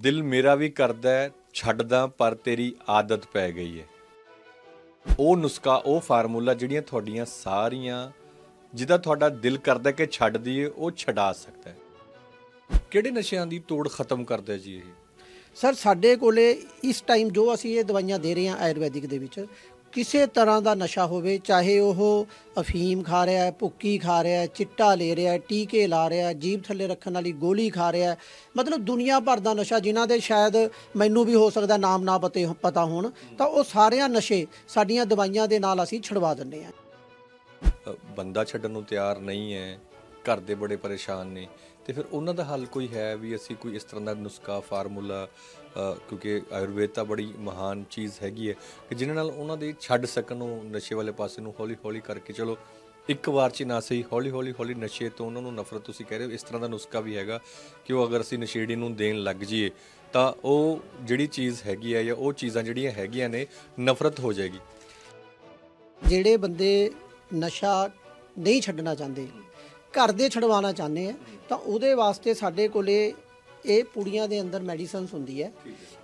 ਦਿਲ ਮੇਰਾ ਵੀ ਕਰਦਾ ਹੈ, ਛੱਡਦਾ, ਪਰ ਤੇਰੀ ਆਦਤ ਪੈ ਗਈ ਹੈ। ਉਹ ਨੁਸਖਾ, ਉਹ ਫਾਰਮੂਲਾ ਜਿਹੜੀਆਂ ਤੁਹਾਡੀਆਂ ਸਾਰੀਆਂ, ਜਿਹਦਾ ਤੁਹਾਡਾ ਦਿਲ ਕਰਦਾ ਕਿ ਛੱਡ ਦਈਏ, ਉਹ ਛਡਾ ਸਕਦਾ ਹੈ। ਕਿਹੜੇ ਨਸ਼ਿਆਂ ਦੀ ਤੋੜ ਖਤਮ ਕਰਦਾ ਜੀ ਇਹ? ਸਰ, ਸਾਡੇ ਕੋਲੇ ਇਸ ਟਾਈਮ ਜੋ ਅਸੀਂ ਇਹ ਦਵਾਈਆਂ ਦੇ ਰਹੇ ਹਾਂ, ਆਯੁਰਵੈਦਿਕ ਦੇ ਵਿੱਚ ਕਿਸੇ ਤਰ੍ਹਾਂ ਦਾ ਨਸ਼ਾ ਹੋਵੇ, ਚਾਹੇ ਉਹ ਅਫੀਮ ਖਾ ਰਿਹਾ ਹੈ, ਭੁੱਕੀ ਖਾ ਰਿਹਾ ਹੈ, ਚਿੱਟਾ ਲੈ ਰਿਹਾ ਹੈ, ਟੀਕੇ ਲਾ ਰਿਹਾ ਹੈ, ਜੀਭ ਥੱਲੇ ਰੱਖਣ ਵਾਲੀ ਗੋਲੀ ਖਾ ਰਿਹਾ ਹੈ, ਮਤਲਬ ਦੁਨੀਆ ਭਰ ਦਾ ਨਸ਼ਾ ਜਿਨ੍ਹਾਂ ਦੇ ਸ਼ਾਇਦ ਮੈਨੂੰ ਵੀ ਹੋ ਸਕਦਾ ਨਾਮ ਨਾ ਪਤੇ ਪਤਾ ਹੋਣ, ਤਾਂ ਉਹ ਸਾਰਿਆਂ ਨਸ਼ੇ ਸਾਡੀਆਂ ਦਵਾਈਆਂ ਦੇ ਨਾਲ ਅਸੀਂ ਛੁਡਵਾ ਦਿੰਦੇ ਹਾਂ। ਬੰਦਾ ਛੱਡਣ ਨੂੰ ਤਿਆਰ ਨਹੀਂ ਹੈ, ਘਰ ਦੇ ਬੜੇ ਪਰੇਸ਼ਾਨ ਨੇ, ਤੇ ਫਿਰ ਉਹਨਾਂ ਦਾ ਹੱਲ ਕੋਈ ਹੈ ਵੀ ਅਸੀਂ ਕੋਈ ਇਸ ਤਰ੍ਹਾਂ ਦਾ ਨੁਸਖਾ ਫਾਰਮੂਲਾ ਕਿਉਂਕਿ ਆਯੁਰਵੇਦ ਤਾਂ ਬੜੀ ਮਹਾਨ ਚੀਜ਼ ਹੈਗੀ ਹੈ ਕਿ ਜਿਹਨਾਂ ਨਾਲ ਉਹਨਾਂ ਦੇ ਛੱਡ ਸਕਣ ਉਹ ਨਸ਼ੇ ਵਾਲੇ ਪਾਸੇ ਨੂੰ ਹੌਲੀ ਹੌਲੀ ਕਰਕੇ ਚਲੋ, ਇੱਕ ਵਾਰ ਚ ਨਾ ਸਹੀ, ਹੌਲੀ ਹੌਲੀ ਹੌਲੀ ਨਸ਼ੇ ਤੋਂ ਉਹਨਾਂ ਨੂੰ ਨਫ਼ਰਤ ਤੁਸੀਂ ਕਹਿ ਰਹੇ ਹੋ, ਇਸ ਤਰ੍ਹਾਂ ਦਾ ਨੁਸਖਾ ਵੀ ਹੈਗਾ ਕਿ ਉਹ ਅਗਰ ਅਸੀਂ ਨਸ਼ੇੜੀ ਨੂੰ ਦੇਣ ਲੱਗ ਜਾਈਏ, ਤਾਂ ਉਹ ਜਿਹੜੀ ਚੀਜ਼ ਹੈਗੀ ਹੈ ਜਾਂ ਉਹ ਚੀਜ਼ਾਂ ਜਿਹੜੀਆਂ ਹੈਗੀਆਂ ਨੇ, ਨਫ਼ਰਤ ਹੋ ਜਾਏਗੀ। ਜਿਹੜੇ ਬੰਦੇ ਨਸ਼ਾ ਨਹੀਂ ਛੱਡਣਾ ਚਾਹੁੰਦੇ, ਘਰ ਦੇ ਛਡਵਾਉਣਾ ਚਾਹੁੰਦੇ ਆ, ਤਾਂ ਉਹਦੇ ਵਾਸਤੇ ਸਾਡੇ ਕੋਲੇ ਇਹ ਪੁੜੀਆਂ ਦੇ ਅੰਦਰ ਮੈਡੀਸਨਸ ਹੁੰਦੀ ਹੈ।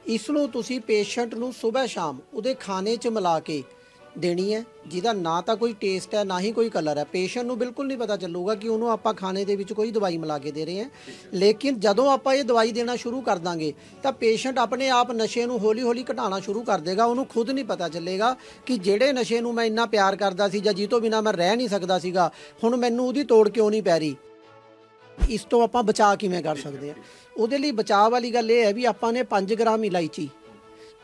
ਇਸ ਨੂੰ ਤੁਸੀਂ ਪੇਸ਼ੈਂਟ ਨੂੰ ਸਵੇਰ ਸ਼ਾਮ ਉਹਦੇ ਖਾਣੇ 'ਚ ਮਿਲਾ ਕੇ ਦੇਣੀ ਹੈ। ਜਿਹਦਾ ਨਾ ਤਾਂ ਕੋਈ ਟੇਸਟ ਹੈ ਨਾ ਹੀ ਕੋਈ ਕਲਰ ਹੈ। ਪੇਸ਼ੈਂਟ ਨੂੰ ਬਿਲਕੁਲ ਨਹੀਂ ਪਤਾ ਚੱਲੂਗਾ ਕਿ ਉਹਨੂੰ ਆਪਾਂ ਖਾਣੇ ਦੇ ਵਿੱਚ ਕੋਈ ਦਵਾਈ ਮਿਲਾ ਕੇ ਦੇ ਰਹੇ ਹਾਂ। ਲੇਕਿਨ ਜਦੋਂ ਆਪਾਂ ਇਹ ਦਵਾਈ ਦੇਣਾ ਸ਼ੁਰੂ ਕਰ ਦਾਂਗੇ ਤਾਂ ਪੇਸ਼ੈਂਟ ਆਪਣੇ ਆਪ ਨਸ਼ੇ ਨੂੰ ਹੌਲੀ-ਹੌਲੀ ਘਟਾਉਣਾ ਸ਼ੁਰੂ ਕਰ ਦੇਗਾ। ਉਹਨੂੰ ਖੁਦ ਨਹੀਂ ਪਤਾ ਚੱਲੇਗਾ ਕਿ ਜਿਹੜੇ ਨਸ਼ੇ ਨੂੰ ਮੈਂ ਇੰਨਾ ਪਿਆਰ ਕਰਦਾ ਸੀ ਜਾਂ ਜਿਹ ਤੋਂ ਬਿਨਾ ਮੈਂ ਰਹਿ ਨਹੀਂ ਸਕਦਾ ਸੀਗਾ ਹੁਣ ਮੈਨੂੰ ਉਹਦੀ ਤੋੜ ਕਿਉਂ ਨਹੀਂ ਪੈ ਰਹੀ? ਇਸ ਤੋਂ ਆਪਾਂ ਬਚਾਅ ਕਿਵੇਂ ਕਰ ਸਕਦੇ ਆ ਉਹਦੇ ਲਈ ਬਚਾਅ ਵਾਲੀ ਗੱਲ ਇਹ ਹੈ ਵੀ ਆਪਾਂ ਨੇ 5 ਗ੍ਰਾਮ ਇਲਾਇਚੀ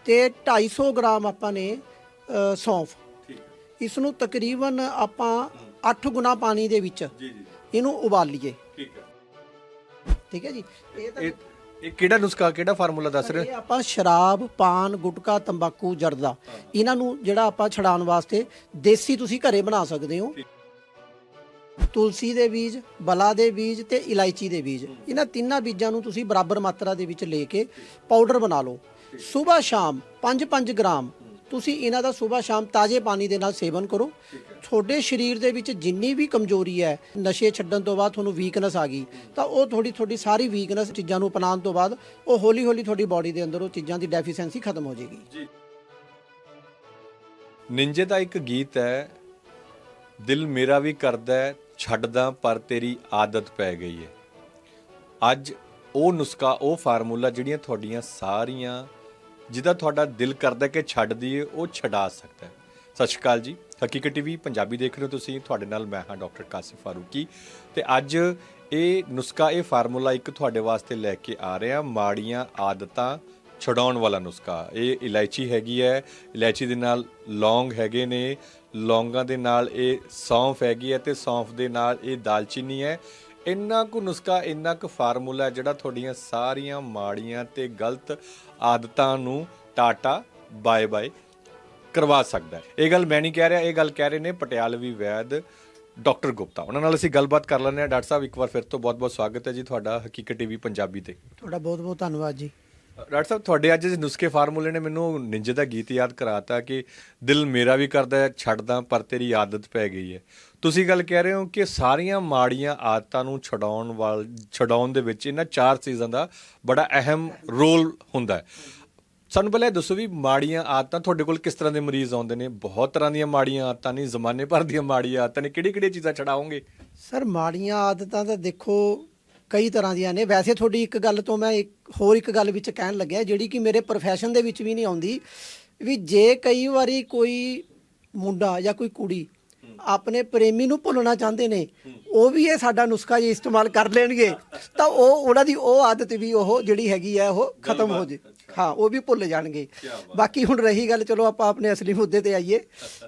ਤੇ 250 ਗ੍ਰਾਮ ਆਪਾਂ ਨੇ ਸੌਂਫ। ਇਸ ਨੂੰ ਤਕਰੀਬਨ ਆਪਾਂ 8 ਗੁਣਾ ਪਾਣੀ ਦੇ ਵਿੱਚ ਜੀ ਜੀ। ਇਹਨੂੰ ਉਬਾਲ ਲਈਏ ਠੀਕ ਹੈ। ਠੀਕ ਹੈ ਜੀ? ਇਹ ਤਾਂ ਇਹ ਇਹ ਕਿਹੜਾ ਨੁਸਖਾ ਕਿਹੜਾ ਫਾਰਮੂਲਾ ਦੱਸ ਰਹੇ? ਇਹ ਆਪਾਂ ਸ਼ਰਾਬ ਪਾਨ ਗੁਟਕਾ ਤੰਬਾਕੂ ਜਰਦਾ। ਇਹਨਾਂ ਨੂੰ ਜਿਹੜਾ ਆਪਾਂ ਛਡਾਉਣ ਵਾਸਤੇ ਦੇਸੀ ਤੁਸੀਂ ਘਰੇ ਬਣਾ ਸਕਦੇ ਹੋ। ਤੁਲਸੀ ਦੇ ਬੀਜ, ਬਲਾ ਦੇ ਬੀਜ ਤੇ ਇਲਾਇਚੀ ਦੇ ਬੀਜ। ਇਹਨਾਂ ਤਿੰਨਾਂ ਬੀਜਾਂ ਨੂੰ ਤੁਸੀਂ ਬਰਾਬਰ ਮਾਤਰਾ ਦੇ ਵਿੱਚ ਲੈ ਕੇ ਪਾਊਡਰ ਬਣਾ ਲਓ। ਸਵੇਰ ਸ਼ਾਮ 5-5 ਗ੍ਰਾਮ ਤੁਸੀਂ ਇਹਨਾਂ ਦਾ ਸਵੇਰ ਸ਼ਾਮ ਤਾਜ਼ੇ ਪਾਣੀ ਦੇ ਨਾਲ ਸੇਵਨ ਕਰੋ। ਤੁਹਾਡੇ ਸਰੀਰ ਦੇ ਵਿੱਚ ਜਿੰਨੀ ਵੀ ਕਮਜ਼ੋਰੀ ਹੈ, ਨਸ਼ੇ ਛੱਡਣ ਤੋਂ ਬਾਅਦ ਤੁਹਾਨੂੰ ਵੀਕਨੈਸ ਆ ਗਈ, ਤਾਂ ਉਹ ਥੋੜੀ ਥੋੜੀ ਸਾਰੀ ਵੀਕਨੈਸ ਚੀਜ਼ਾਂ ਨੂੰ ਅਪਣਾਉਣ ਤੋਂ ਬਾਅਦ ਉਹ ਹੌਲੀ ਹੌਲੀ ਤੁਹਾਡੀ ਬਾਡੀ ਦੇ ਅੰਦਰ ਉਹ ਚੀਜ਼ਾਂ ਦੀ ਡੈਫੀਸੈਂਸੀ ਖਤਮ ਹੋ ਜਾਏਗੀ। ਨਿੰਜੇ ਦਾ ਇੱਕ ਗੀਤ ਹੈ, ਦਿਲ ਮੇਰਾ ਵੀ ਕਰਦਾ ਛੱਡਦਾ, ਪਰ ਤੇਰੀ ਆਦਤ ਪੈ ਗਈ ਹੈ ਅੱਜ ਉਹ ਨੁਸਖਾ, ਉਹ ਫਾਰਮੂਲਾ ਜਿਹੜੀਆਂ ਤੁਹਾਡੀਆਂ ਸਾਰੀਆਂ, ਜਿਹਦਾ ਤੁਹਾਡਾ ਦਿਲ ਕਰਦਾ ਕਿ ਛੱਡ ਦਈਏ, ਉਹ ਛਡਾ ਸਕਦਾ ਹੈ। ਸਤਿ ਸ਼੍ਰੀ ਅਕਾਲ ਜੀ। ਹਕੀਕਤ ਟੀਵੀ ਪੰਜਾਬੀ ਦੇਖ ਰਹੇ ਹੋ ਤੁਸੀਂ। ਤੁਹਾਡੇ ਨਾਲ ਮੈਂ ਹਾਂ ਡਾਕਟਰ ਕਾਸਿਫ ਫਾਰੂਕੀ। ਤੇ ਅੱਜ ਇਹ ਨੁਸਖਾ, ਇਹ ਫਾਰਮੂਲਾ ਇੱਕ ਤੁਹਾਡੇ ਵਾਸਤੇ ਲੈ ਕੇ ਆ ਰਿਹਾ। ਮਾੜੀਆਂ ਆਦਤਾਂ ਛਡਾਉਣ ਵਾਲਾ ਨੁਸਖਾ। ਇਹ ਇਲਾਇਚੀ ਹੈਗੀ ਹੈ। ਇਲਾਇਚੀ ਦੇ ਨਾਲ ਲੌਂਗ ਹੈਗੇ ਨੇ। ਲੌਂਗਾਂ ਦੇ ਨਾਲ ਇਹ ਸੌਂਫ ਹੈਗੀ ਹੈ ਤੇ ਸੌਂਫ ਦੇ ਨਾਲ ਇਹ ਦਾਲਚੀਨੀ ਹੈ। ਇੰਨਾ ਕੁ ਨੁਸਖਾ, ਇੰਨਾ ਕੁ ਫਾਰਮੂਲਾ ਜਿਹੜਾ ਤੁਹਾਡੀਆਂ ਸਾਰੀਆਂ ਮਾੜੀਆਂ ਤੇ ਗਲਤ ਆਦਤਾਂ ਨੂੰ ਟਾਟਾ ਬਾਏ ਬਾਏ ਕਰਵਾ ਸਕਦਾ ਹੈ। ਇਹ ਗੱਲ ਮੈਂ ਨਹੀਂ ਕਹਿ ਰਿਹਾ, ਇਹ ਗੱਲ ਕਹਿ ਰਹੇ ਨੇ ਪਟਿਆਲਵੀ ਵੈਦ ਡਾਕਟਰ ਗੁਪਤਾ। ਉਹਨਾਂ ਨਾਲ ਅਸੀਂ ਗੱਲਬਾਤ ਕਰ ਲੈਂਦੇ ਹਾਂ। ਡਾਕਟਰ ਸਾਹਿਬ, ਇੱਕ ਵਾਰ ਫਿਰ ਤੋਂ ਬਹੁਤ-ਬਹੁਤ ਸਵਾਗਤ ਹੈ ਜੀ ਤੁਹਾਡਾ ਹਕੀਕਤ ਟੀਵੀ ਪੰਜਾਬੀ ਤੇ। ਤੁਹਾਡਾ ਬਹੁਤ ਬਹੁਤ ਧੰਨਵਾਦ ਜੀ। ਡਾਕਟਰ ਸਾਹਿਬ, ਤੁਹਾਡੇ ਅੱਜ ਦੇ ਨੁਸਖੇ ਫਾਰਮੂਲੇ ਨੇ ਮੈਨੂੰ ਨਿੰਜੇ ਦਾ ਗੀਤ ਯਾਦ ਕਰਾਤਾ ਕਿ ਦਿਲ ਮੇਰਾ ਵੀ ਕਰਦਾ ਹੈ, ਛੱਡਦਾ, ਪਰ ਤੇਰੀ ਆਦਤ ਪੈ ਗਈ ਹੈ। ਤੁਸੀਂ ਗੱਲ ਕਹਿ ਰਹੇ ਹੋ ਕਿ ਸਾਰੀਆਂ ਮਾੜੀਆਂ ਆਦਤਾਂ ਨੂੰ ਛਡਾਉਣ ਵਾਲ, ਛਡਾਉਣ ਦੇ ਵਿੱਚ ਇਹਨਾਂ ਚਾਰ ਚੀਜ਼ਾਂ ਦਾ ਬੜਾ ਅਹਿਮ ਰੋਲ ਹੁੰਦਾ ਹੈ। ਸਾਨੂੰ ਪਹਿਲਾਂ ਦੱਸੋ ਵੀ ਮਾੜੀਆਂ ਆਦਤਾਂ ਤੁਹਾਡੇ ਕੋਲ ਕਿਸ ਤਰ੍ਹਾਂ ਦੇ ਮਰੀਜ਼ ਆਉਂਦੇ ਨੇ? ਬਹੁਤ ਤਰ੍ਹਾਂ ਦੀਆਂ ਮਾੜੀਆਂ ਆਦਤਾਂ ਨੇ, ਜ਼ਮਾਨੇ ਭਰ ਦੀਆਂ ਮਾੜੀਆਂ ਆਦਤਾਂ ਨੇ। ਕਿਹੜੀ ਕਿਹੜੀ ਚੀਜ਼ਾਂ ਛਡਾਓਗੇ? ਸਰ, ਮਾੜੀਆਂ ਆਦਤਾਂ ਤਾਂ ਦੇਖੋ ਕਈ ਤਰ੍ਹਾਂ ਦੀਆਂ ਨੇ। ਵੈਸੇ ਤੁਹਾਡੀ ਇੱਕ ਗੱਲ ਤੋਂ ਮੈਂ ਇੱਕ ਹੋਰ ਇੱਕ ਗੱਲ ਵਿੱਚ ਕਹਿਣ ਲੱਗਿਆ ਜਿਹੜੀ ਕਿ ਮੇਰੇ profession ਦੇ ਵਿੱਚ ਵੀ ਨਹੀਂ ਆਉਂਦੀ ਵੀ ਜੇ ਕਈ ਵਾਰੀ ਕੋਈ ਮੁੰਡਾ ਜਾਂ ਕੋਈ ਕੁੜੀ ਆਪਣੇ ਪ੍ਰੇਮੀ ਨੂੰ ਭੁੱਲਣਾ ਚਾਹੁੰਦੇ ਨੇ ਉਹ ਵੀ ਇਹ ਸਾਡਾ ਨੁਸਖਾ ਜੇ ਇਸਤੇਮਾਲ ਕਰ ਲੈਣਗੇ ਤਾਂ ਉਹ ਉਹਨਾਂ ਦੀ ਉਹ ਆਦਤ ਵੀ ਉਹ ਜਿਹੜੀ ਹੈਗੀ ਹੈ ਉਹ ਖਤਮ ਹੋ ਜੇ। ਹਾਂ ਉਹ ਵੀ ਭੁੱਲ ਜਾਣਗੇ। ਬਾਕੀ ਹੁਣ ਰਹੀ ਗੱਲ ਚਲੋ ਆਪਾਂ ਆਪਣੇ ਅਸਲੀ ਮੁੱਦੇ ਤੇ ਆਈਏ।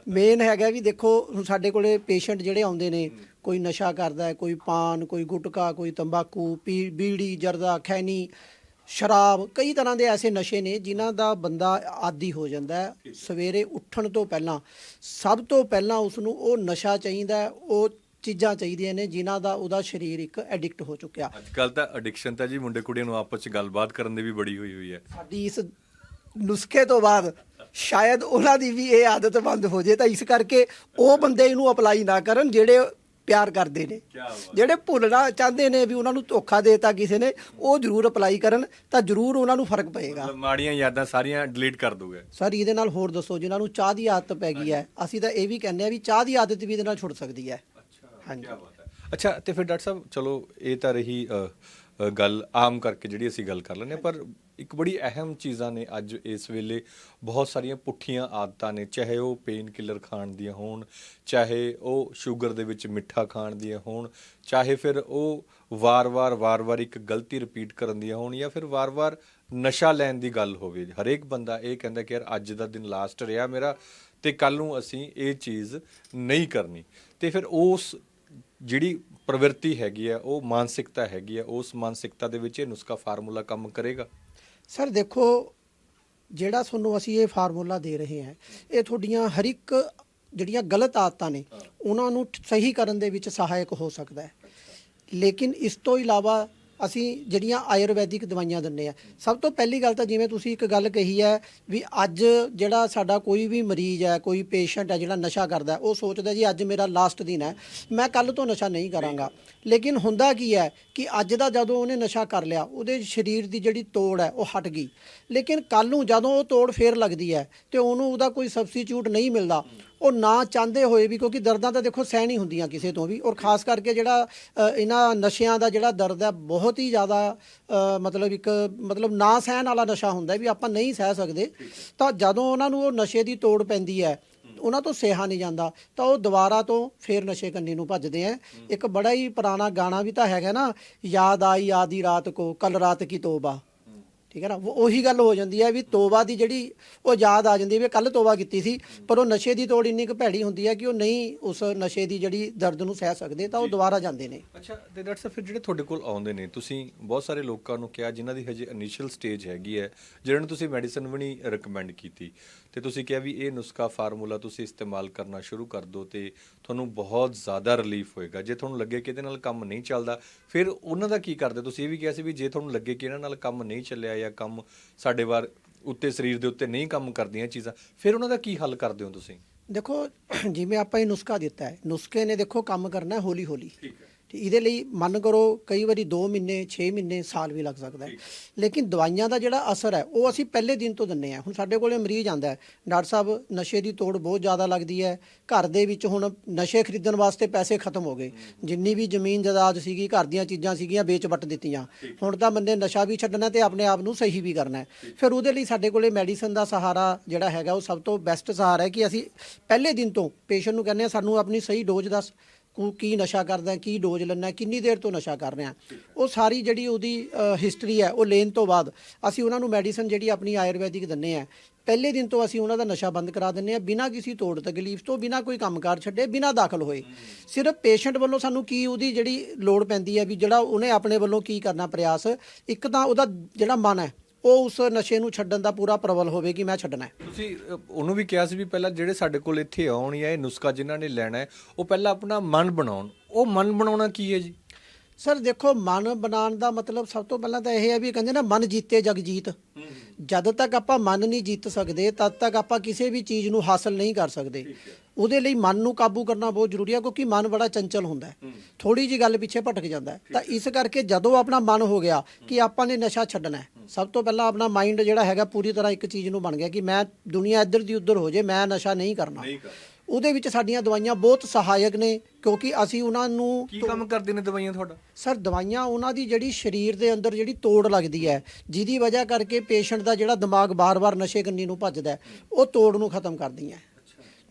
ਮੇਨ ਹੈਗਾ ਵੀ ਦੇਖੋ ਹੁਣ ਸਾਡੇ ਕੋਲੇ ਪੇਸ਼ੈਂਟ ਜਿਹੜੇ ਆਉਂਦੇ ਨੇ ਕੋਈ ਨਸ਼ਾ ਕਰਦਾ ਹੈ ਕੋਈ ਪਾਨ ਕੋਈ ਗੁਟਕਾ ਕੋਈ ਤੰਬਾਕੂ ਪੀ ਬੀੜੀ ਜਰਦਾ ਖੈਨੀ ਸ਼ਰਾਬ ਕਈ ਤਰ੍ਹਾਂ ਦੇ ਐਸੇ ਨਸ਼ੇ ਨੇ ਜਿਨ੍ਹਾਂ ਦਾ ਬੰਦਾ ਆਦੀ ਹੋ ਜਾਂਦਾ ਹੈ। ਸਵੇਰੇ ਉੱਠਣ ਤੋਂ ਪਹਿਲਾਂ ਸਭ ਤੋਂ ਪਹਿਲਾਂ ਉਸ ਨੂੰ ਉਹ ਨਸ਼ਾ ਚਾਹੀਦਾ ਉਹ ਚੀਜ਼ਾਂ ਚਾਹੀਦੀਆਂ ਨੇ ਜਿਨ੍ਹਾਂ ਦਾ ਉਹਦਾ ਸਰੀਰ ਇੱਕ ਐਡਿਕਟ ਹੋ ਚੁੱਕਿਆ। ਅੱਜ ਕੱਲ ਤਾਂ ਐਡਿਕਸ਼ਨ ਤਾਂ ਜੀ ਮੁੰਡੇ ਕੁੜੀਆਂ ਨੂੰ ਆਪਸ ਵਿੱਚ ਗੱਲਬਾਤ ਕਰਨ ਦੀ ਵੀ ਬੜੀ ਹੋਈ ਹੋਈ ਹੈ। ਸਾਡੀ ਇਸ ਨੁਸਖੇ ਤੋਂ ਬਾਅਦ ਸ਼ਾਇਦ ਉਹਨਾਂ ਦੀ ਵੀ ਇਹ ਆਦਤ ਬੰਦ ਹੋ ਜੇ ਤਾਂ ਇਸ ਕਰਕੇ ਉਹ ਬੰਦੇ ਇਹਨੂੰ ਅਪਲਾਈ ਨਾ ਕਰਨ ਜਿਹੜੇ ਪਿਆਰ ਕਰਦੇ ਨੇ। ਜਿਹੜੇ ਭੁੱਲਣਾ ਚਾਹੁੰਦੇ ਨੇ ਵੀ ਉਹਨਾਂ ਨੂੰ ਧੋਖਾ ਦੇਤਾ ਕਿਸੇ ਨੇ ਉਹ ਜ਼ਰੂਰ ਅਪਲਾਈ ਕਰਨ ਤਾਂ ਜ਼ਰੂਰ ਉਹਨਾਂ ਨੂੰ ਫ਼ਰਕ ਪਏਗਾ। ਮਾੜੀਆਂ ਯਾਦਾਂ ਸਾਰੀਆਂ ਡਿਲੀਟ ਕਰ ਦੋਗੇ। ਸਰ ਇਹਦੇ ਨਾਲ ਹੋਰ ਦੱਸੋ ਜਿਨ੍ਹਾਂ ਨੂੰ ਚਾਹ ਦੀ ਆਦਤ ਪੈ ਗਈ ਹੈ ਅਸੀਂ ਤਾਂ ਇਹ ਵੀ ਕਹਿੰਦੇ ਆ ਵੀ ਚਾਹ ਦੀ ਆਦਤ ਵੀ ਇਹਦੇ ਨਾਲ ਛੁੱਟ ਸਕਦੀ ਹੈ। ਹਾਂਜੀ। ਅੱਛਾ ਤੇ ਫਿਰ ਡਾਕਟਰ ਸਾਹਿਬ ਚਲੋ ਇਹ ਤਾਂ ਰਹੀ ਅ, ਅ, ਗੱਲ ਆਮ ਕਰਕੇ ਜਿਹੜੀ ਅਸੀਂ ਗੱਲ ਕਰ ਲੈਂਦੇ ਹਾਂ ਪਰ ਇੱਕ ਬੜੀ ਅਹਿਮ ਚੀਜ਼ਾਂ ਨੇ ਅੱਜ ਇਸ ਵੇਲੇ ਬਹੁਤ ਸਾਰੀਆਂ ਪੁੱਠੀਆਂ ਆਦਤਾਂ ਨੇ ਚਾਹੇ ਉਹ ਪੇਨ ਕਿਲਰ ਖਾਣ ਦੀਆਂ ਹੋਣ ਚਾਹੇ ਉਹ ਸ਼ੂਗਰ ਦੇ ਵਿੱਚ ਮਿੱਠਾ ਖਾਣ ਦੀਆਂ ਹੋਣ ਚਾਹੇ ਫਿਰ ਉਹ ਵਾਰ-ਵਾਰ ਵਾਰ-ਵਾਰ ਇੱਕ ਗਲਤੀ ਰਿਪੀਟ ਕਰਨ ਦੀਆਂ ਹੋਣ ਜਾਂ ਫਿਰ ਵਾਰ-ਵਾਰ ਨਸ਼ਾ ਲੈਣ ਦੀ ਗੱਲ ਹੋਵੇ। ਹਰੇਕ ਬੰਦਾ ਇਹ ਕਹਿੰਦਾ ਕਿ ਯਾਰ ਅੱਜ ਦਾ ਦਿਨ ਲਾਸਟ ਰਿਹਾ ਮੇਰਾ ਤੇ ਕੱਲ ਨੂੰ ਅਸੀਂ ਇਹ ਚੀਜ਼ ਨਹੀਂ ਕਰਨੀ। ਤੇ ਫਿਰ ਉਸ ਜਿਹੜੀ ਪ੍ਰਵਿਰਤੀ ਹੈਗੀ ਆ ਉਹ ਮਾਨਸਿਕਤਾ ਹੈਗੀ ਆ ਉਸ ਮਾਨਸਿਕਤਾ ਦੇ ਵਿੱਚ ਇਹ ਨੁਸਖਾ ਫਾਰਮੂਲਾ ਕੰਮ ਕਰੇਗਾ। ਸਰ ਦੇਖੋ ਜਿਹੜਾ ਤੁਹਾਨੂੰ ਅਸੀਂ ਇਹ ਫਾਰਮੂਲਾ ਦੇ ਰਹੇ ਹਾਂ ਇਹ ਤੁਹਾਡੀਆਂ ਹਰ ਇੱਕ ਜਿਹੜੀਆਂ ਗਲਤ ਆਦਤਾਂ ਨੇ ਉਹਨਾਂ ਨੂੰ ਸਹੀ ਕਰਨ ਦੇ ਵਿੱਚ ਸਹਾਇਕ ਹੋ ਸਕਦਾ ਹੈ। ਲੇਕਿਨ ਇਸ ਤੋਂ ਇਲਾਵਾ ਅਸੀਂ ਜਿਹੜੀਆਂ ਆਯੁਰਵੈਦਿਕ ਦਵਾਈਆਂ ਦਿੰਨੇ ਆ। ਸਭ ਤੋਂ ਪਹਿਲੀ ਗੱਲ ਤਾਂ ਜਿਵੇਂ ਤੁਸੀਂ ਇੱਕ ਗੱਲ ਕਹੀ ਹੈ ਵੀ ਅੱਜ ਜਿਹੜਾ ਸਾਡਾ ਕੋਈ ਵੀ ਮਰੀਜ਼ ਹੈ, ਕੋਈ ਪੇਸ਼ੈਂਟ ਹੈ ਜਿਹੜਾ ਨਸ਼ਾ ਕਰਦਾ, ਉਹ ਸੋਚਦਾ ਜੀ ਅੱਜ ਮੇਰਾ ਲਾਸਟ ਦਿਨ ਹੈ, ਮੈਂ ਕੱਲ ਤੋਂ ਨਸ਼ਾ ਨਹੀਂ ਕਰਾਂਗਾ। ਲੇਕਿਨ ਹੁੰਦਾ ਕੀ ਹੈ ਕਿ ਅੱਜ ਦਾ ਜਦੋਂ ਉਹਨੇ ਨਸ਼ਾ ਕਰ ਲਿਆ, ਉਹਦੇ ਸਰੀਰ ਦੀ ਜਿਹੜੀ ਤੋੜ ਹੈ, ਉਹ ਹਟ ਗਈ। ਲੇਕਿਨ ਕੱਲ ਨੂੰ ਜਦੋਂ ਉਹ ਤੋੜ ਫੇਰ ਲੱਗਦੀ ਹੈ ਤੇ ਉਹਨੂੰ ਉਹਦਾ ਕੋਈ ਸਬਸਟੀਚਿਊਟ ਨਹੀਂ ਮਿਲਦਾ ਉਹ ਨਾ ਚਾਹੁੰਦੇ ਹੋਏ ਵੀ, ਕਿਉਂਕਿ ਦਰਦਾਂ ਤਾਂ ਦੇਖੋ ਸਹਿ ਨਹੀਂ ਹੁੰਦੀਆਂ ਕਿਸੇ ਤੋਂ ਵੀ। ਔਰ ਖਾਸ ਕਰਕੇ ਜਿਹੜਾ ਇਹਨਾਂ ਨਸ਼ਿਆਂ ਦਾ ਜਿਹੜਾ ਦਰਦ ਹੈ, ਬਹੁਤ ਹੀ ਜ਼ਿਆਦਾ ਮਤਲਬ ਇੱਕ, ਮਤਲਬ ਨਾ ਸਹਿਣ ਵਾਲਾ ਨਸ਼ਾ ਹੁੰਦਾ ਵੀ ਆਪਾਂ ਨਹੀਂ ਸਹਿ ਸਕਦੇ। ਤਾਂ ਜਦੋਂ ਉਹਨਾਂ ਨੂੰ ਉਹ ਨਸ਼ੇ ਦੀ ਤੋੜ ਪੈਂਦੀ ਹੈ, ਉਹਨਾਂ ਤੋਂ ਸੇਹਾ ਨਹੀਂ ਜਾਂਦਾ, ਤਾਂ ਉਹ ਦੁਬਾਰਾ ਤੋਂ ਫੇਰ ਨਸ਼ੇ ਕੰਨੀ ਨੂੰ ਭੱਜਦੇ ਆ ਇੱਕ ਬੜਾ ਹੀ ਪੁਰਾਣਾ ਗਾਣਾ ਵੀ ਤਾਂ ਹੈਗਾ ਨਾ, ਯਾਦ ਆਈ ਆਦੀ ਰਾਤ ਕੋ ਕੱਲ ਰਾਤ ਕੀ ਤੋਬਾ। ਠੀਕ ਹੈ ਨਾ? ਉਹ- ਉਹੀ ਗੱਲ ਹੋ ਜਾਂਦੀ ਹੈ ਵੀ ਤੋਬਾ ਦੀ ਜਿਹੜੀ ਉਹ ਯਾਦ ਆ ਜਾਂਦੀ ਹੈ ਵੀ ਕੱਲ ਤੋਬਾ ਕੀਤੀ ਸੀ ਪਰ ਉਹ ਨਸ਼ੇ ਦੀ ਤੋੜ ਇੰਨੀ ਕੁ ਭੈੜੀ ਹੁੰਦੀ ਹੈ ਕਿ ਉਹ ਨਹੀਂ ਉਸ ਨਸ਼ੇ ਦੀ ਜਿਹੜੀ ਦਰਦ ਨੂੰ ਸਹਿ ਸਕਦੇ ਤਾਂ ਉਹ ਦੁਬਾਰਾ ਜਾਂਦੇ ਨੇ। ਅੱਛਾ ਤੇ ਡਾਕਟਰ ਸਾਹਿਬ ਫਿਰ ਜਿਹੜੇ ਤੁਹਾਡੇ ਕੋਲ ਆਉਂਦੇ ਨੇ ਤੁਸੀਂ ਬਹੁਤ ਸਾਰੇ ਲੋਕਾਂ ਨੂੰ ਕਿਹਾ ਜਿਨ੍ਹਾਂ ਦੀ ਹਜੇ ਇਨੀਸ਼ੀਅਲ ਸਟੇਜ ਹੈਗੀ ਹੈ ਜਿਹਨਾਂ ਨੂੰ ਤੁਸੀਂ ਮੈਡੀਸਨ ਵੀ ਨਹੀਂ ਰეკਮੈਂਡ ਕੀਤੀ। ਤੇ ਤੁਸੀਂ ਕਿਹਾ ਵੀ ਇਹ ਨੁਸਖਾ ਫਾਰਮੂਲਾ ਤੁਸੀਂ ਇਸਤੇਮਾਲ ਕਰਨਾ ਸ਼ੁਰੂ ਕਰ ਦਿਓ ਤੇ ਤੁਹਾਨੂੰ ਬਹੁਤ ਜ਼ਿਆਦਾ ਰਿਲੀਫ ਹੋਏਗਾ। ਜੇ ਤੁਹਾਨੂੰ ਲੱਗੇ ਕਿ ਇਹਦੇ ਨਾਲ ਕੰਮ ਨਹੀਂ ਚੱਲਦਾ ਫਿਰ ਉਹਨਾਂ ਦਾ ਕੀ ਕਰਦੇ? ਤੁਸੀਂ ਇਹ ਵੀ ਕਿਹਾ ਸੀ ਵੀ ਜੇ ਤੁਹਾਨੂੰ ਲੱਗੇ ਕਿ ਇਹਨਾਂ ਨਾਲ ਕੰਮ ਨਹੀਂ ਚੱਲਿਆ ਜਾਂ ਕੰਮ ਸਾਡੇ ਵਾਰ ਉੱਤੇ ਸਰੀਰ ਦੇ ਉੱਤੇ ਨਹੀਂ ਕੰਮ ਕਰਦੀਆਂ ਚੀਜ਼ਾਂ ਫਿਰ ਉਹਨਾਂ ਦਾ ਕੀ ਹੱਲ ਕਰਦੇ ਹੋ ਤੁਸੀਂ? ਦੇਖੋ ਜਿਵੇਂ ਆਪਾਂ ਇਹ ਨੁਸਖਾ ਦਿੱਤਾ ਹੈ ਨੁਸਖੇ ਨੇ ਦੇਖੋ ਕੰਮ ਕਰਨਾ ਹੌਲੀ ਹੌਲੀ ਠੀਕ ਹੈ। ਤੇ ਇਹਦੇ ਲਈ ਮੰਨ ਕਰੋ ਕਈ ਵਾਰੀ 2 ਮਹੀਨੇ 6 ਮਹੀਨੇ ਸਾਲ ਵੀ ਲੱਗ ਸਕਦਾ ਹੈ। ਲੇਕਿਨ ਦਵਾਈਆਂ ਦਾ ਜਿਹੜਾ ਅਸਰ ਹੈ ਉਹ ਅਸੀਂ ਪਹਿਲੇ ਦਿਨ ਤੋਂ ਦਿੰਨੇ ਆ ਹੁਣ ਸਾਡੇ ਕੋਲੇ ਮਰੀਜ਼ ਆਂਦਾ ਹੈ। ਡਾਕਟਰ ਸਾਹਿਬ ਨਸ਼ੇ ਦੀ ਤੋੜ ਬਹੁਤ ਜ਼ਿਆਦਾ ਲੱਗਦੀ ਹੈ। ਘਰ ਦੇ ਵਿੱਚ ਹੁਣ ਨਸ਼ੇ ਖਰੀਦਣ ਵਾਸਤੇ ਪੈਸੇ ਖਤਮ ਹੋ ਗਏ। ਜਿੰਨੀ ਵੀ ਜ਼ਮੀਨ ਜਾਇਦਾਦ ਸੀਗੀ ਘਰ ਦੀਆਂ ਚੀਜ਼ਾਂ ਸੀਗੀਆਂ ਵੇਚ ਵੱਟ ਦਿੱਤੀਆਂ। ਹੁਣ ਤਾਂ ਬੰਦੇ ਨਸ਼ਾ ਵੀ ਛੱਡਣਾ ਤੇ ਆਪਣੇ ਆਪ ਨੂੰ ਸਹੀ ਵੀ ਕਰਨਾ ਹੈ। ਫਿਰ ਉਹਦੇ ਲਈ ਸਾਡੇ ਕੋਲੇ ਮੈਡੀਸਨ ਦਾ ਸਹਾਰਾ ਜਿਹੜਾ ਹੈਗਾ ਉਹ ਸਭ ਤੋਂ ਬੈਸਟ ਸਹਾਰਾ ਹੈ ਕਿ ਅਸੀਂ ਪਹਿਲੇ ਦਿਨ ਤੋਂ ਪੇਸ਼ੈਂਟ ਨੂੰ ਕਹਿੰਦੇ ਆ ਸਾਨੂੰ ਆਪਣੀ ਸਹੀ ਡੋਜ਼ ਦੱਸ। ਕੋ ਕੀ ਨਸ਼ਾ ਕਰਦਾ ਕੀ ਡੋਜ਼ ਲੈਣਾ ਕਿੰਨੀ ਦੇਰ ਤੋਂ ਨਸ਼ਾ ਕਰ ਰਿਹਾ ਉਹ ਸਾਰੀ ਜਿਹੜੀ ਉਹਦੀ ਹਿਸਟਰੀ ਹੈ ਉਹ ਲੈਣ ਤੋਂ ਬਾਅਦ ਅਸੀਂ ਉਹਨਾਂ ਨੂੰ ਮੈਡੀਸਨ ਜਿਹੜੀ ਆਪਣੀ ਆਯੁਰਵੈਦਿਕ ਦਿੰਨੇ ਆ ਪਹਿਲੇ ਦਿਨ ਤੋਂ ਅਸੀਂ ਉਹਨਾਂ ਦਾ ਨਸ਼ਾ ਬੰਦ ਕਰਾ ਦਿੰਨੇ ਆ ਬਿਨਾਂ ਕਿਸੇ ਤੋੜ ਤਕਲੀਫ ਤੋਂ ਬਿਨਾਂ ਕੋਈ ਕੰਮਕਾਰ ਛੱਡੇ ਬਿਨਾਂ ਦਾਖਲ ਹੋਏ। ਸਿਰਫ ਪੇਸ਼ੈਂਟ ਵੱਲੋਂ ਸਾਨੂੰ ਕੀ ਉਹਦੀ ਜਿਹੜੀ ਲੋੜ ਪੈਂਦੀ ਹੈ ਵੀ ਜਿਹੜਾ ਉਹਨੇ ਆਪਣੇ ਵੱਲੋਂ ਕੀ ਕਰਨਾ ਪ੍ਰਯਾਸ ਇੱਕ ਤਾਂ ਉਹਦਾ ਜਿਹੜਾ ਮਨ ਹੈ ਉਹ ਉਸ ਨਸ਼ੇ ਨੂੰ ਛੱਡਣ ਦਾ ਪੂਰਾ ਪ੍ਰਬਲ ਹੋਵੇ ਕਿ ਮੈਂ ਛੱਡਣਾ ਹੈ। ਤੁਸੀਂ ਅ, ਉਹਨੂੰ ਵੀ ਕਿਹਾ ਸੀ ਵੀ ਪਹਿਲਾਂ ਜਿਹੜੇ ਸਾਡੇ ਕੋਲ ਇੱਥੇ ਆਉਣ ਜਾਂ ਇਹ ਨੁਸਖਾ ਜਿਨ੍ਹਾਂ ਨੇ ਲੈਣਾ ਹੈ ਉਹ ਪਹਿਲਾਂ ਆਪਣਾ ਮਨ ਬਣਾਉਣ। ਉਹ ਮਨ ਬਣਾਉਣਾ ਕੀ ਹੈ ਜੀ? ਸਰ ਦੇਖੋ ਮਨ ਬਣਾਉਣ ਦਾ ਮਤਲਬ ਸਭ ਤੋਂ ਪਹਿਲਾਂ ਤਾਂ ਇਹ ਹੈ ਵੀ ਕਹਿੰਦੇ ਨਾ ਮਨ ਜੀਤੇ ਜਗ ਜੀਤ। ਜਦ ਤੱਕ ਆਪਾਂ ਮਨ ਨਹੀਂ ਜਿੱਤ ਸਕਦੇ ਤਦ ਤੱਕ ਆਪਾਂ ਕਿਸੇ ਵੀ ਚੀਜ਼ ਨੂੰ ਹਾਸਲ ਨਹੀਂ ਕਰ ਸਕਦੇ। ਉਹਦੇ ਲਈ ਮਨ ਨੂੰ ਕਾਬੂ ਕਰਨਾ ਬਹੁਤ ਜ਼ਰੂਰੀ ਹੈ ਕਿਉਂਕਿ ਮਨ ਬੜਾ ਚੰਚਲ ਹੁੰਦਾ ਹੈ। ਥੋੜੀ ਜੀ ਗੱਲ ਪਿੱਛੇ ਭਟਕ ਜਾਂਦਾ ਹੈ। ਤਾਂ ਇਸ ਕਰਕੇ ਜਦੋਂ ਆਪਣਾ ਮਨ ਹੋ ਗਿਆ ਕਿ ਆਪਾਂ ਨੇ ਨਸ਼ਾ ਛੱਡਣਾ ਹੈ ਸਭ ਤੋਂ ਪਹਿਲਾਂ ਆਪਣਾ ਮਾਈਂਡ ਜਿਹੜਾ ਹੈਗਾ ਪੂਰੀ ਤਰ੍ਹਾਂ ਇੱਕ ਚੀਜ਼ ਨੂੰ ਬਣ ਗਿਆ ਕਿ ਮੈਂ ਦੁਨੀਆ ਇੱਧਰ ਦੀ ਉੱਧਰ ਹੋ ਜੇ ਮੈਂ ਨਸ਼ਾ ਨਹੀਂ ਕਰਨਾ। ਉਹਦੇ ਵਿੱਚ ਸਾਡੀਆਂ ਦਵਾਈਆਂ ਬਹੁਤ ਸਹਾਇਕ ਨੇ ਕਿਉਂਕਿ ਅਸੀਂ ਉਹਨਾਂ ਨੂੰ ਕੀ ਕੰਮ ਕਰਦੇ ਨੇ ਦਵਾਈਆਂ ਤੁਹਾਡਾ? ਸਰ ਦਵਾਈਆਂ ਉਹਨਾਂ ਦੀ ਜਿਹੜੀ ਸਰੀਰ ਦੇ ਅੰਦਰ ਜਿਹੜੀ ਤੋੜ ਲੱਗਦੀ ਹੈ ਜਿਹਦੀ ਵਜ੍ਹਾ ਕਰਕੇ ਪੇਸ਼ੈਂਟ ਦਾ ਜਿਹੜਾ ਦਿਮਾਗ ਬਾਰ-ਬਾਰ ਨਸ਼ੇ ਕੰਨੀ ਨੂੰ ਭੱਜਦਾ ਉਹ ਤੋੜ ਨੂੰ ਖਤਮ ਕਰਦੀਆਂ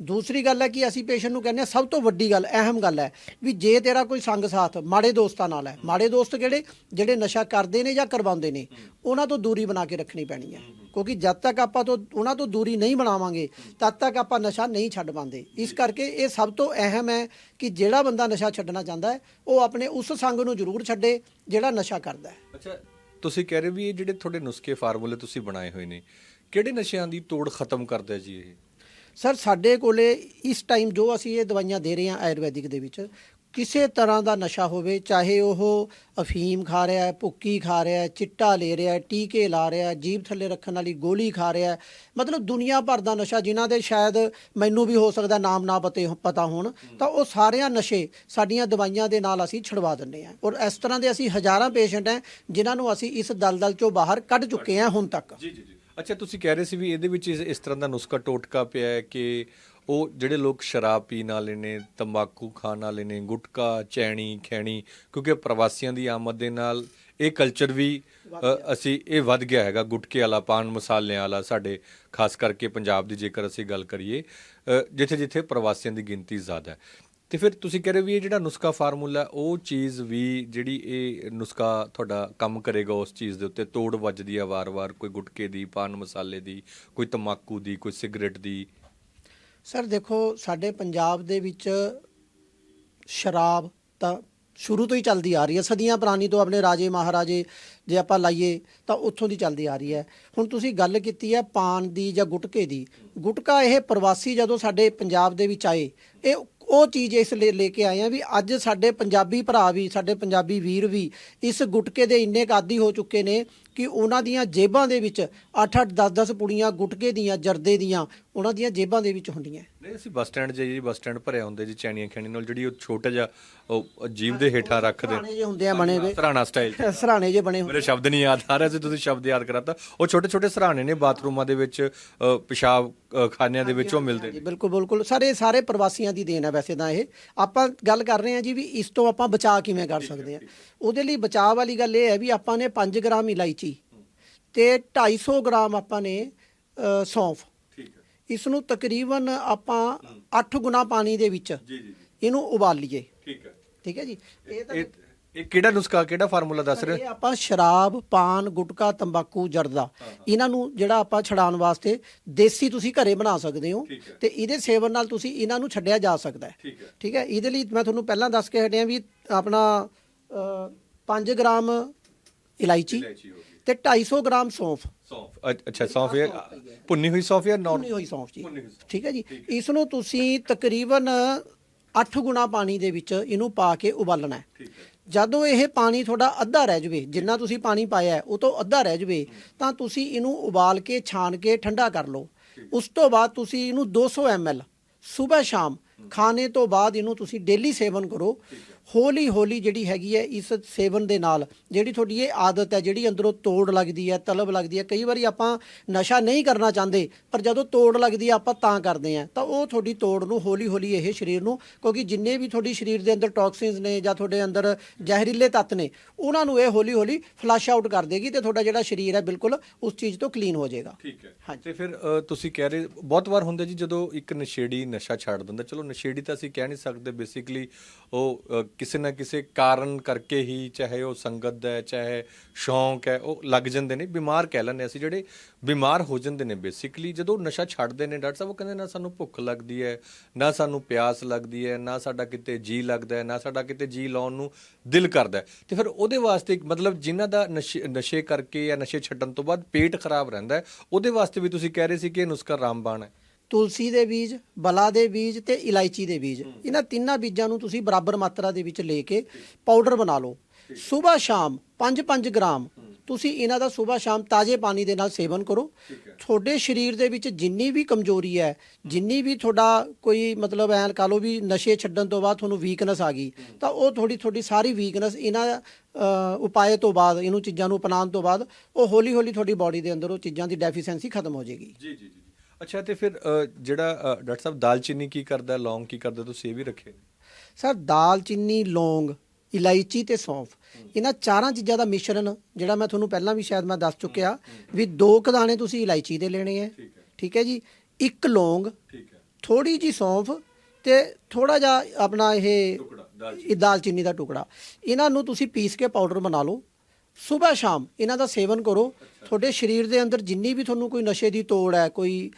ਦੂਸਰੀ ਗੱਲ ਹੈ ਕਿ ਅਸੀਂ ਪੇਸ਼ੈਂਟ ਨੂੰ ਕਹਿੰਦੇ ਹਾਂ ਸਭ ਤੋਂ ਵੱਡੀ ਗੱਲ ਅਹਿਮ ਗੱਲ ਹੈ ਵੀ ਜੇ ਤੇਰਾ ਕੋਈ ਸੰਗ ਸਾਥ ਮਾੜੇ ਦੋਸਤਾਂ ਨਾਲ ਹੈ ਮਾੜੇ ਦੋਸਤ ਕਿਹੜੇ? ਜਿਹੜੇ ਨਸ਼ਾ ਕਰਦੇ ਨੇ ਜਾਂ ਕਰਵਾਉਂਦੇ ਨੇ ਉਹਨਾਂ ਤੋਂ ਦੂਰੀ ਬਣਾ ਕੇ ਰੱਖਣੀ ਪੈਣੀ ਹੈ। ਕਿਉਂਕਿ ਜਦ ਤੱਕ ਆਪਾਂ ਤੋਂ ਉਹਨਾਂ ਤੋਂ ਦੂਰੀ ਨਹੀਂ ਬਣਾਵਾਂਗੇ ਤਦ ਤੱਕ ਆਪਾਂ ਨਸ਼ਾ ਨਹੀਂ ਛੱਡ ਪਾਉਂਦੇ। ਇਸ ਕਰਕੇ ਇਹ ਸਭ ਤੋਂ ਅਹਿਮ ਹੈ ਕਿ ਜਿਹੜਾ ਬੰਦਾ ਨਸ਼ਾ ਛੱਡਣਾ ਚਾਹੁੰਦਾ ਹੈ ਉਹ ਆਪਣੇ ਉਸ ਸੰਗ ਨੂੰ ਜ਼ਰੂਰ ਛੱਡੇ ਜਿਹੜਾ ਨਸ਼ਾ ਕਰਦਾ ਹੈ। ਅੱਛਾ ਤੁਸੀਂ ਕਹਿ ਰਹੇ ਵੀ ਇਹ ਜਿਹੜੇ ਤੁਹਾਡੇ ਨੁਸਖੇ ਫਾਰਮੂਲੇ ਤੁਸੀਂ ਬਣਾਏ ਹੋਏ ਨੇ ਕਿਹੜੇ ਨਸ਼ਿਆਂ ਦੀ ਤੋੜ ਖਤਮ ਕਰਦਾ ਜੀ ਇਹ? ਸਰ ਸਾਡੇ ਕੋਲੇ ਇਸ ਟਾਈਮ ਜੋ ਅਸੀਂ ਇਹ ਦਵਾਈਆਂ ਦੇ ਰਹੇ ਹਾਂ ਆਯੁਰਵੈਦਿਕ ਦੇ ਵਿੱਚ ਕਿਸੇ ਤਰ੍ਹਾਂ ਦਾ ਨਸ਼ਾ ਹੋਵੇ, ਚਾਹੇ ਉਹ ਅਫੀਮ ਖਾ ਰਿਹਾ ਹੈ, ਭੁੱਕੀ ਖਾ ਰਿਹਾ ਹੈ, ਚਿੱਟਾ ਲੈ ਰਿਹਾ ਹੈ, ਟੀਕੇ ਲਾ ਰਿਹਾ ਹੈ, ਜੀਭ ਥੱਲੇ ਰੱਖਣ ਵਾਲੀ ਗੋਲੀ ਖਾ ਰਿਹਾ ਹੈ, ਮਤਲਬ ਦੁਨੀਆ ਭਰ ਦਾ ਨਸ਼ਾ, ਜਿਨ੍ਹਾਂ ਦੇ ਸ਼ਾਇਦ ਮੈਨੂੰ ਵੀ ਹੋ ਸਕਦਾ ਨਾਮ ਨਾ ਪਤੇ ਪਤਾ ਹੋਣ, ਤਾਂ ਉਹ ਸਾਰਿਆਂ ਨਸ਼ੇ ਸਾਡੀਆਂ ਦਵਾਈਆਂ ਦੇ ਨਾਲ ਅਸੀਂ ਛੁਡਵਾ ਦਿੰਦੇ ਹਾਂ। ਔਰ ਇਸ ਤਰ੍ਹਾਂ ਦੇ ਅਸੀਂ ਹਜ਼ਾਰਾਂ ਪੇਸ਼ੈਂਟ ਹੈ, ਜਿਨ੍ਹਾਂ ਨੂੰ ਅਸੀਂ ਇਸ ਦਲਦਲ ਚੋਂ ਬਾਹਰ ਕੱਢ ਚੁੱਕੇ ਹਾਂ ਹੁਣ ਤੱਕ। ਜੀ ਜੀ ਜੀ। ਅੱਛਾ, ਤੁਸੀਂ ਕਹਿ ਰਹੇ ਸੀ ਵੀ ਇਹਦੇ ਵਿੱਚ ਇਸ ਇਸ ਤਰ੍ਹਾਂ ਦਾ ਨੁਸਖਾ ਟੋਟਕਾ ਪਿਆ ਹੈ ਕਿ ਉਹ ਜਿਹੜੇ ਲੋਕ ਸ਼ਰਾਬ ਪੀਣ ਵਾਲੇ ਨੇ ਤੰਬਾਕੂ ਖਾਣ ਵਾਲੇ ਨੇ ਗੁਟਕਾ ਚੈਣੀ ਖੈਣੀ ਕਿਉਂਕਿ ਪ੍ਰਵਾਸੀਆਂ ਦੀ ਆਮਦ ਦੇ ਨਾਲ ਇਹ ਕਲਚਰ ਵੀ ਅਸੀਂ ਇਹ ਵੱਧ ਗਿਆ ਹੈਗਾ ਗੁਟਕੇ ਵਾਲਾ ਪਾਨ ਮਸਾਲਿਆਂ ਵਾਲਾ ਸਾਡੇ ਖਾਸ ਕਰਕੇ ਪੰਜਾਬ ਦੀ ਜੇਕਰ ਅਸੀਂ ਗੱਲ ਕਰੀਏ ਜਿੱਥੇ ਜਿੱਥੇ ਪ੍ਰਵਾਸੀਆਂ ਦੀ ਗਿਣਤੀ ਜ਼ਿਆਦਾ ਹੈ। ਤੇ ਫਿਰ ਤੁਸੀਂ ਕਹਿ ਰਹੇ ਵੀ ਇਹ ਜਿਹੜਾ ਨੁਸਖਾ ਫਾਰਮੂਲਾ ਉਹ ਚੀਜ਼ ਵੀ ਜਿਹੜੀ ਇਹ ਨੁਸਖਾ ਤੁਹਾਡਾ ਕੰਮ ਕਰੇਗਾ ਉਸ ਚੀਜ਼ ਦੇ ਉੱਤੇ ਤੋੜ ਵੱਜਦੀ ਆ ਵਾਰ-ਵਾਰ ਕੋਈ ਗੁਟਕੇ ਦੀ ਪਾਨ ਮਸਾਲੇ ਦੀ ਕੋਈ ਤੰਬਾਕੂ ਦੀ ਕੋਈ ਸਿਗਰਟ ਦੀ ਸਰ ਦੇਖੋ, ਸਾਡੇ ਪੰਜਾਬ ਦੇ ਵਿੱਚ ਸ਼ਰਾਬ ਤਾਂ ਸ਼ੁਰੂ ਤੋਂ ਹੀ ਚੱਲਦੀ ਆ ਰਹੀ ਹੈ। ਸਦੀਆਂ ਪੁਰਾਣੀ ਤੋਂ ਆਪਣੇ ਰਾਜੇ, ਮਹਾਰਾਜੇ ਜੇ ਆਪਾਂ ਲਾਈਏ ਤਾਂ ਉੱਥੋਂ ਦੀ ਚੱਲਦੀ ਆ ਰਹੀ ਹੈ। ਹੁਣ ਤੁਸੀਂ ਗੱਲ ਕੀਤੀ ਹੈ ਪਾਨ ਦੀ ਜਾਂ ਗੁਟਕੇ ਦੀ। ਗੁਟਕਾ ਇਹ ਪ੍ਰਵਾਸੀ ਜਦੋਂ ਸਾਡੇ ਪੰਜਾਬ ਦੇ ਵਿੱਚ ਆਏ, ਇਹ ਉਹ ਚੀਜ਼ ਇਸ ਲਈ ਲੈ ਕੇ ਆਏ ਆ ਵੀ ਅੱਜ ਸਾਡੇ ਪੰਜਾਬੀ ਭਰਾ ਵੀ, ਸਾਡੇ ਪੰਜਾਬੀ ਵੀਰ ਵੀ ਇਸ ਗੁਟਕੇ ਦੇ ਇੰਨੇ ਕਾਦੀ ਹੋ ਚੁੱਕੇ ਨੇ ਕਿ ਉਹਨਾਂ ਦੀਆਂ ਜੇਬਾਂ ਦੇ ਵਿੱਚ 8-8 10-10 ਪੁੜੀਆਂ ਗੁਟਕੇ ਦੀਆਂ ਜਰਦੇ ਦੀਆਂ ਉਹਨਾਂ ਦੀਆਂ ਜੇਬਾਂ ਦੇ ਵਿੱਚ ਹੁੰਦੀਆਂ। ਨਹੀਂ ਅਸੀਂ ਬੱਸ ਸਟੈਂਡ 'ਚ ਜੀ ਬੱਸ ਸਟੈਂਡ ਭਰਿਆ ਹੁੰਦੇ ਜੀ ਚੈਣੀਆਂ ਖੈਣੀ ਨਾਲ ਜਿਹੜੀ ਉਹ ਛੋਟਾ ਜਿਹਾ ਉਹ ਜੀਵ ਦੇ ਹੇਠਾਂ ਰੱਖਦੇ। ਸਰਾਣੇ ਜੇ ਹੁੰਦੇ ਆ ਬਣੇ ਵੇ ਸਰਾਣਾ ਸਟਾਈਲ ਸਰਾਣੇ ਜੇ ਬਣੇ ਹੁੰਦੇ। ਮੇਰੇ ਸ਼ਬਦ ਨਹੀਂ ਯਾਦ ਆ ਰਹੇ ਸੀ ਤੁਸੀਂ ਸ਼ਬਦ ਯਾਦ ਕਰਾਤਾ। ਉਹ ਛੋਟੇ ਛੋਟੇ ਸਰਾਣੇ ਨੇ ਬਾਥਰੂਮਾਂ ਦੇ ਵਿੱਚ ਪਿਸ਼ਾਬ ਖਾਨਿਆਂ ਦੇ ਵਿੱਚ ਉਹ ਮਿਲਦੇ ਜੀ ਨੇ ਬਿਲਕੁਲ ਬਿਲਕੁਲ। ਸਾਰੇ ਸਾਰੇ ਪ੍ਰਵਾਸੀਆਂ ਦੀ ਦੇਣ ਹੈ ਵੈਸੇ ਤਾਂ ਇਹ। ਆਪਾਂ ਗੱਲ ਕਰ ਰਹੇ ਹਾਂ ਜੀ ਵੀ ਇਸ ਤੋਂ ਆਪਾਂ ਬਚਾਅ ਕਿਵੇਂ ਕਰ ਸਕਦੇ ਹਾਂ। ਉਹਦੇ ਲਈ ਬਚਾਅ ਵਾਲੀ ਗੱਲ ਇਹ ਹੈ ਵੀ ਆਪਾਂ ਨੇ 5 ਗ੍ਰਾਮ ਇਲਾਇਚੀ ਤੇ 250 ਗ੍ਰਾਮ ਆਪਾਂ ਨੇ ਸੌਂਫ। ਠੀਕ ਹੈ। ਇਸ ਨੂੰ ਤਕਰੀਬਨ ਆਪਾਂ 8 ਗੁਣਾ ਪਾਣੀ ਦੇ ਵਿੱਚ ਜੀ ਜੀ ਇਹਨੂੰ ਉਬਾਲ ਲਈਏ। ਠੀਕ ਹੈ। ਠੀਕ ਹੈ ਜੀ? ਇਹ ਤਾਂ ਇਹ ਕਿਹੜਾ ਨੁਸਖਾ ਕਿਹੜਾ ਫਾਰਮੂਲਾ ਦੱਸ ਰਹੇ ਇਹ ਆਪਾਂ ਸ਼ਰਾਬ ਪਾਨ ਗੁਟਕਾ ਤੰਬਾਕੂ ਜਰਦਾ। ਇਹਨਾਂ ਨੂੰ ਜਿਹੜਾ ਆਪਾਂ ਛਡਾਉਣ ਵਾਸਤੇ ਦੇਸੀ ਤੁਸੀਂ ਘਰੇ ਬਣਾ ਸਕਦੇ ਹੋ। ਤੇ ਇਹਦੇ ਸੇਵਨ ਨਾਲ ਤੁਸੀਂ ਇਹਨਾਂ ਨੂੰ ਛੱਡਿਆ ਜਾ ਸਕਦਾ ਹੈ। ਠੀਕ ਹੈ। ਇਹਦੇ ਲਈ ਮੈਂ ਤੁਹਾਨੂੰ ਪਹਿਲਾਂ ਦੱਸ ਕੇ ਹਟਿਆ ਵੀ ਆਪਣਾ 5 ਗ੍ਰਾਮ ਇਲਾਇਚੀ ਤੇ 250 ਗ੍ਰਾਮ ਸੌਂਫ। ਸੌਂਫ ਅੱਛ- ਅੱਛਾ ਸੌਂਫ ਇਹ ਭੁੰਨੀ ਹੋਈ ਸੌਂਫ ਜਾਂ ਭੁੰਨੀ ਨਾਰਮਲ ਹੋਈ ਸੌਂਫ ਜੀ। ਭੁੰਨੀ ਹੋਈ ਸੌਂਫ। ਠੀਕ ਹੈ ਜੀ। ਇਸ ਨੂੰ ਤੁਸੀਂ ਤਕਰੀਬਨ 8 ਗੁਣਾ ਪਾਣੀ ਦੇ ਵਿੱਚ ਇਹਨੂੰ ਪਾ ਕੇ ਉਬਾਲਣਾ ਹੈ। ਠੀਕ ਹੈ। ਜਦੋਂ ਇਹ ਪਾਣੀ ਤੁਹਾਡਾ ਅੱਧਾ ਰਹਿ ਜਵੇ ਜਿੰਨਾ ਤੁਸੀਂ ਪਾਣੀ ਪਾਇਆ ਹੈ, ਉਹ ਤੋਂ ਅੱਧਾ ਰਹਿ ਜਵੇ ਤਾਂ ਤੁਸੀਂ ਇਹਨੂੰ ਉਬਾਲ ਕੇ ਛਾਣ ਕੇ ਠੰਡਾ ਕਰ ਲਓ। ਉਸ ਤੋਂ ਬਾਅਦ ਤੁਸੀਂ ਇਹਨੂੰ 200 ml ਸਵੇਰ ਸ਼ਾਮ ਖਾਣੇ ਤੋਂ ਬਾਅਦ ਇਹਨੂੰ ਤੁਸੀਂ ਡੇਲੀ ਸੇਵਨ ਕਰੋ। ਹੌਲੀ ਹੌਲੀ ਜਿਹੜੀ ਹੈਗੀ ਹੈ ਇਸ ਸੇਵਨ ਦੇ ਨਾਲ ਜਿਹੜੀ ਤੁਹਾਡੀ ਇਹ ਆਦਤ ਹੈ ਜਿਹੜੀ ਅੰਦਰੋਂ ਤੋੜ ਲੱਗਦੀ ਹੈ ਤਲਬ ਲੱਗਦੀ ਹੈ ਕਈ ਵਾਰੀ ਆਪਾਂ ਨਸ਼ਾ ਨਹੀਂ ਕਰਨਾ ਚਾਹੁੰਦੇ ਪਰ ਜਦੋਂ ਤੋੜ ਲੱਗਦੀ ਹੈ ਆਪਾਂ ਤਾਂ ਕਰਦੇ ਹਾਂ। ਤਾਂ ਉਹ ਤੁਹਾਡੀ ਤੋੜ ਨੂੰ ਹੌਲੀ ਹੌਲੀ ਇਹ ਸਰੀਰ ਨੂੰ ਕਿਉਂਕਿ ਜਿੰਨੇ ਵੀ ਤੁਹਾਡੀ ਸਰੀਰ ਦੇ ਅੰਦਰ ਟੌਕਸਿਨਸ ਨੇ ਜਾਂ ਤੁਹਾਡੇ ਅੰਦਰ ਜ਼ਹਿਰੀਲੇ ਤੱਤ ਨੇ ਉਹਨਾਂ ਨੂੰ ਇਹ ਹੌਲੀ ਹੌਲੀ ਫਲਸ਼ ਆਊਟ ਕਰ ਦੇਗੀ ਤੇ ਤੁਹਾਡਾ ਜਿਹੜਾ ਸਰੀਰ ਹੈ ਬਿਲਕੁਲ ਉਸ ਚੀਜ਼ ਤੋਂ ਕਲੀਨ ਹੋ ਜਾਏਗਾ। ਠੀਕ ਹੈ। ਤੇ ਫਿਰ ਤੁਸੀਂ ਕਹਿ ਰਹੇ ਬਹੁਤ ਵਾਰ ਹੁੰਦਾ ਜੀ ਜਦੋਂ ਇੱਕ ਨਸ਼ੇੜੀ ਨਸ਼ਾ ਛੱਡ ਦਿੰਦਾ ਚਲੋ ਨਸ਼ੇੜੀ ਤਾਂ ਅਸੀਂ ਕਹਿ ਨਹੀਂ ਸਕਦੇ ਬੇਸਿਕਲੀ ਉਹ ਕਿਸੇ ਨਾ ਕਿਸੇ ਕਾਰਨ ਕਰਕੇ ਹੀ ਚਾਹੇ ਉਹ ਸੰਗਤ ਹੈ, ਚਾਹੇ ਸ਼ੌਂਕ ਹੈ, ਉਹ ਲੱਗ ਜਾਂਦੇ ਨੇ, ਬਿਮਾਰ ਕਹਿ ਲੈਂਦੇ ਅਸੀਂ, ਜਿਹੜੇ ਬਿਮਾਰ ਹੋ ਜਾਂਦੇ ਨੇ ਬੇਸਿਕਲੀ ਜਦੋਂ ਨਸ਼ਾ ਛੱਡਦੇ ਨੇ ਡਾਕਟਰ ਸਾਹਿਬ, ਉਹ ਕਹਿੰਦੇ ਨਾ ਸਾਨੂੰ ਭੁੱਖ ਲੱਗਦੀ ਹੈ, ਨਾ ਸਾਨੂੰ ਪਿਆਸ ਲੱਗਦੀ ਹੈ, ਨਾ ਸਾਡਾ ਕਿਤੇ ਜੀ ਲੱਗਦਾ ਹੈ, ਨਾ ਸਾਡਾ ਕਿਤੇ ਜੀ ਲਾਉਣ ਨੂੰ ਦਿਲ ਕਰਦਾ ਹੈ। ਤੇ ਫਿਰ ਉਹਦੇ ਵਾਸਤੇ ਮਤਲਬ ਜਿਨ੍ਹਾਂ ਦਾ ਨਸ਼ੇ ਨਸ਼ੇ ਕਰਕੇ ਜਾਂ ਨਸ਼ੇ ਛੱਡਣ ਤੋਂ ਬਾਅਦ ਪੇਟ ਖਰਾਬ ਰਹਿੰਦਾ ਹੈ, ਉਹਦੇ ਵਾਸਤੇ ਵੀ ਤੁਸੀਂ ਕਹਿ ਰਹੇ ਸੀ ਕਿ ਇਹ ਨੁਸਖਾ ਰਾਮਬਾਣ ਹੈ। ਤੁਲਸੀ ਦੇ ਬੀਜ ਬਲਾ ਦੇ ਬੀਜ ਤੇ ਇਲਾਇਚੀ ਦੇ ਬੀਜ। ਇਹਨਾਂ ਤਿੰਨਾਂ ਬੀਜਾਂ ਨੂੰ ਤੁਸੀਂ ਬਰਾਬਰ ਮਾਤਰਾ ਦੇ ਵਿੱਚ ਲੈ ਕੇ ਪਾਊਡਰ ਬਣਾ ਲਓ। ਸਵੇਰ ਸ਼ਾਮ 5-5 ਗ੍ਰਾਮ ਤੁਸੀਂ ਇਹਨਾਂ ਦਾ ਸਵੇਰ ਸ਼ਾਮ ਤਾਜ਼ੇ ਪਾਣੀ ਦੇ ਨਾਲ ਸੇਵਨ ਕਰੋ। ਤੁਹਾਡੇ ਸਰੀਰ ਦੇ ਵਿੱਚ ਜਿੰਨੀ ਵੀ ਕਮਜ਼ੋਰੀ ਹੈ ਜਿੰਨੀ ਵੀ ਤੁਹਾਡਾ ਕੋਈ ਮਤਲਬ ਐਂ ਕਹ ਲਓ ਵੀ ਨਸ਼ੇ ਛੱਡਣ ਤੋਂ ਬਾਅਦ ਤੁਹਾਨੂੰ ਵੀਕਨੈਸ ਆ ਗਈ ਤਾਂ ਉਹ ਥੋੜੀ ਤੁਹਾਡੀ ਸਾਰੀ ਵੀਕਨੈਸ ਇਹਨਾਂ ਉਪਾਏ ਤੋਂ ਬਾਅਦ ਇਹਨੂੰ ਚੀਜ਼ਾਂ ਨੂੰ ਅਪਣਾਉਣ ਤੋਂ ਬਾਅਦ ਉਹ ਹੌਲੀ ਹੌਲੀ ਤੁਹਾਡੀ ਬਾਡੀ ਦੇ ਅੰਦਰ ਉਹ ਚੀਜ਼ਾਂ ਦੀ ਡੈਫੀਸ਼ੀਐਂਸੀ ਖਤਮ ਹੋ ਜਾਏਗੀ। ਜੀ ਜੀ ਜੀ। ਅੱਛਾ ਤੇ ਫਿਰ ਜਿਹੜਾ ਡਾਕਟਰ ਸਾਹਿਬ ਦਾਲਚੀਨੀ ਕੀ ਕਰਦਾ ਲੌਂਗ ਕੀ ਕਰਦਾ ਤੁਸੀਂ ਇਹ ਵੀ ਰੱਖੇ ਸਰ ਦਾਲਚੀਨੀ ਲੌਂਗ ਇਲਾਇਚੀ ਤੇ ਸੌਂਫ। ਇਹਨਾਂ ਚਾਰਾਂ ਚੀਜ਼ਾਂ ਦਾ ਮਿਸ਼ਰਣ ਜਿਹੜਾ ਮੈਂ ਤੁਹਾਨੂੰ ਪਹਿਲਾਂ ਵੀ ਸ਼ਾਇਦ ਮੈਂ ਦੱਸ ਚੁੱਕਿਆ ਵੀ ਦੋ ਕੁ ਦਾਣੇ ਤੁਸੀਂ ਇਲਾਇਚੀ ਦੇ ਲੈਣੇ ਹੈ। ਠੀਕ ਹੈ ਜੀ? ਇੱਕ ਲੌਂਗ ਥੋੜੀ ਜੀ ਸੌਂਫ ਤੇ ਥੋੜਾ ਜਿਹਾ ਆਪਣਾ ਇਹ ਇਹ ਦਾਲਚੀਨੀ ਦਾ ਟੁਕੜਾ। ਇਹਨਾਂ ਨੂੰ ਤੁਸੀਂ ਪੀਸ ਕੇ ਪਾਊਡਰ ਬਣਾ ਲਓ। ਸਵੇਰ ਸ਼ਾਮ ਇਹਨਾਂ ਦਾ ਸੇਵਨ ਕਰੋ। ਤੁਹਾਡੇ ਸਰੀਰ ਦੇ ਅੰਦਰ ਜਿੰਨੀ ਵੀ ਤੁਹਾਨੂੰ ਕੋਈ ਨਸ਼ੇ ਦੀ ਤੋੜ ਹੈ ਕੋਈ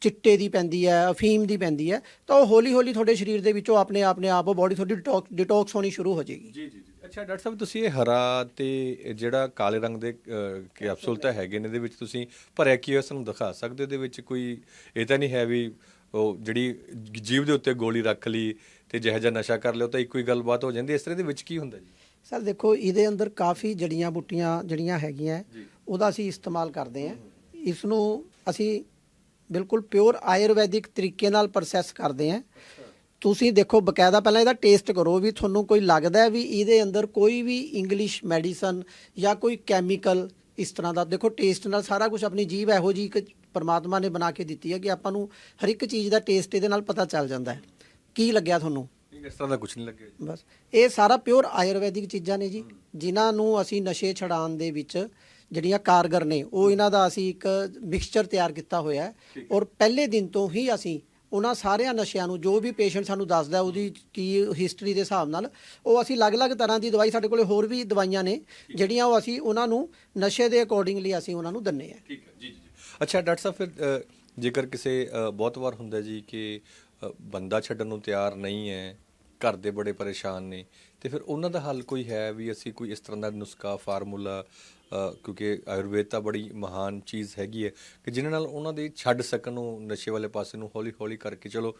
ਚਿੱਟੇ ਦੀ ਪੈਂਦੀ ਹੈ ਅਫੀਮ ਦੀ ਪੈਂਦੀ ਹੈ ਤਾਂ ਉਹ ਹੌਲੀ ਹੌਲੀ ਤੁਹਾਡੇ ਸਰੀਰ ਦੇ ਵਿੱਚੋਂ ਆਪਣੇ ਆਪਣੇ ਆਪ ਬੋਡੀ ਤੁਹਾਡੀ ਡਿਟੌਕਸ ਡਿਟੌਕਸ ਹੋਣੀ ਸ਼ੁਰੂ ਹੋ ਜਾਏਗੀ। ਜੀ ਜੀ ਜੀ ਅੱਛਾ ਡਾਕਟਰ ਸਾਹਿਬ ਤੁਸੀਂ ਇਹ ਹਰਾ ਤੇ ਜਿਹੜਾ ਕਾਲੇ ਰੰਗ ਦੇ ਕੈਪਸੂਲ ਤਾਂ ਹੈਗੇ ਨੇ ਇਹਦੇ ਵਿੱਚ ਤੁਸੀਂ ਭਰਿਆ ਕੀ ਹੈ ਸਾਨੂੰ ਦਿਖਾ ਸਕਦੇ ਹੋ? ਇਹਦੇ ਵਿੱਚ ਕੋਈ ਇਹ ਤਾਂ ਨਹੀਂ ਹੈ ਵੀ ਉਹ ਜਿਹੜੀ ਜੀਵ ਦੇ ਉੱਤੇ ਗੋਲੀ ਰੱਖ ਲਈ ਤੇ ਜਿਹੋ ਜਿਹਾ ਨਸ਼ਾ ਕਰ ਲਿਓ ਤਾਂ ਇੱਕੋ ਹੀ ਗੱਲਬਾਤ ਹੋ ਜਾਂਦੀ। ਇਸ ਤਰ੍ਹਾਂ ਦੇ ਵਿੱਚ ਕੀ ਹੁੰਦਾ ਜੀ? ਸਰ ਦੇਖੋ ਇਹਦੇ ਅੰਦਰ ਕਾਫੀ ਜੜੀਆਂ ਬੂਟੀਆਂ ਜਿਹੜੀਆਂ ਹੈਗੀਆਂ ਉਹਦਾ ਅਸੀਂ ਇਸਤੇਮਾਲ ਕਰਦੇ ਹਾਂ। ਇਸ ਨੂੰ ਅਸੀਂ ਬਿਲਕੁਲ ਪਿਓਰ ਆਯੁਰਵੈਦਿਕ ਤਰੀਕੇ ਨਾਲ ਪ੍ਰੋਸੈਸ ਕਰਦੇ ਹਾਂ। ਤੁਸੀਂ ਦੇਖੋ ਬਕਾਇਦਾ ਪਹਿਲਾਂ ਇਹਦਾ ਟੇਸਟ ਕਰੋ ਵੀ ਤੁਹਾਨੂੰ ਕੋਈ ਲੱਗਦਾ ਵੀ ਇਹਦੇ ਅੰਦਰ ਕੋਈ ਵੀ ਇੰਗਲਿਸ਼ ਮੈਡੀਸਨ ਜਾਂ ਕੋਈ ਕੈਮੀਕਲ ਇਸ ਤਰ੍ਹਾਂ ਦਾ। ਦੇਖੋ ਟੇਸਟ ਨਾਲ ਸਾਰਾ ਕੁਝ ਆਪਣੀ ਜੀਭ ਇਹੋ ਜੀ ਇੱਕ ਪਰਮਾਤਮਾ ਨੇ ਬਣਾ ਕੇ ਦਿੱਤੀ ਹੈ ਕਿ ਆਪਾਂ ਨੂੰ ਹਰ ਇੱਕ ਚੀਜ਼ ਦਾ ਟੇਸਟ ਇਹਦੇ ਨਾਲ ਪਤਾ ਚੱਲ ਜਾਂਦਾ ਹੈ। ਕੀ ਲੱਗਿਆ ਤੁਹਾਨੂੰ? ਇਸ ਤਰ੍ਹਾਂ ਦਾ ਕੁਝ ਨਹੀਂ ਲੱਗਿਆ ਜੀ। ਬਸ। ਇਹ ਸਾਰਾ ਪਿਓਰ ਆਯੁਰਵੈਦਿਕ ਚੀਜ਼ਾਂ ਨੇ ਜੀ ਜਿਨ੍ਹਾਂ ਨੂੰ ਅਸੀਂ ਨਸ਼ੇ ਛਡਾਉਣ ਦੇ ਵਿੱਚ ਜਿਹੜੀਆਂ ਕਾਰਗਰ ਨੇ ਉਹ ਇਹਨਾਂ ਦਾ ਅਸੀਂ ਇੱਕ ਮਿਕਸਚਰ ਤਿਆਰ ਕੀਤਾ ਹੋਇਆ ਹੈ। ਔਰ ਪਹਿਲੇ ਦਿਨ ਤੋਂ ਹੀ ਅਸੀਂ ਉਹਨਾਂ ਸਾਰਿਆਂ ਨਸ਼ਿਆਂ ਨੂੰ ਜੋ ਵੀ ਪੇਸ਼ੈਂਟ ਸਾਨੂੰ ਦੱਸਦਾ ਉਹਦੀ ਕੀ ਹਿਸਟਰੀ ਦੇ ਹਿਸਾਬ ਨਾਲ ਉਹ ਅਸੀਂ ਅਲੱਗ-ਅਲੱਗ ਤਰ੍ਹਾਂ ਦੀ ਦਵਾਈ ਸਾਡੇ ਕੋਲੇ ਹੋਰ ਵੀ ਦਵਾਈਆਂ ਨੇ ਜਿਹੜੀਆਂ ਉਹ ਅਸੀਂ ਉਹਨਾਂ ਨੂੰ ਨਸ਼ੇ ਦੇ ਅਕੋਰਡਿੰਗਲੀ ਅਸੀਂ ਉਹਨਾਂ ਨੂੰ ਦਿੰਨੇ ਆ ਠੀਕ ਹੈ। ਜੀ ਜੀ। ਅੱਛਾ ਡਾਕਟਰ ਸਾਹਿਬ ਫਿਰ ਅ, ਜੇਕਰ ਕਿਸੇ ਅ, ਬਹੁਤ ਵਾਰ ਹੁੰਦਾ ਜੀ ਕਿ ਅ, ਬੰਦਾ ਛੱਡਣ ਨੂੰ ਤਿਆਰ ਨਹੀਂ ਹੈ ਘਰ ਦੇ ਬੜੇ ਪਰੇਸ਼ਾਨ ਨੇ। ਤੇ ਫਿਰ ਉਹਨਾਂ ਦਾ ਹੱਲ ਕੋਈ ਹੈ ਵੀ ਅਸੀਂ ਕੋਈ ਇਸ ਤਰ੍ਹਾਂ ਦਾ ਨੁਸਖਾ, ਫਾਰਮੂਲਾ ਕਿਉਂਕਿ ਆਯੁਰਵੇਦ ਤਾਂ ਬੜੀ ਮਹਾਨ ਚੀਜ਼ ਹੈਗੀ ਹੈ ਕਿ ਜਿਨ੍ਹਾਂ ਨਾਲ ਉਹਨਾਂ ਦੇ ਛੱਡ ਸਕਣ ਉਹ ਨਸ਼ੇ ਵਾਲੇ ਪਾਸੇ ਨੂੰ ਹੌਲੀ ਹੌਲੀ ਕਰਕੇ ਚਲੋ,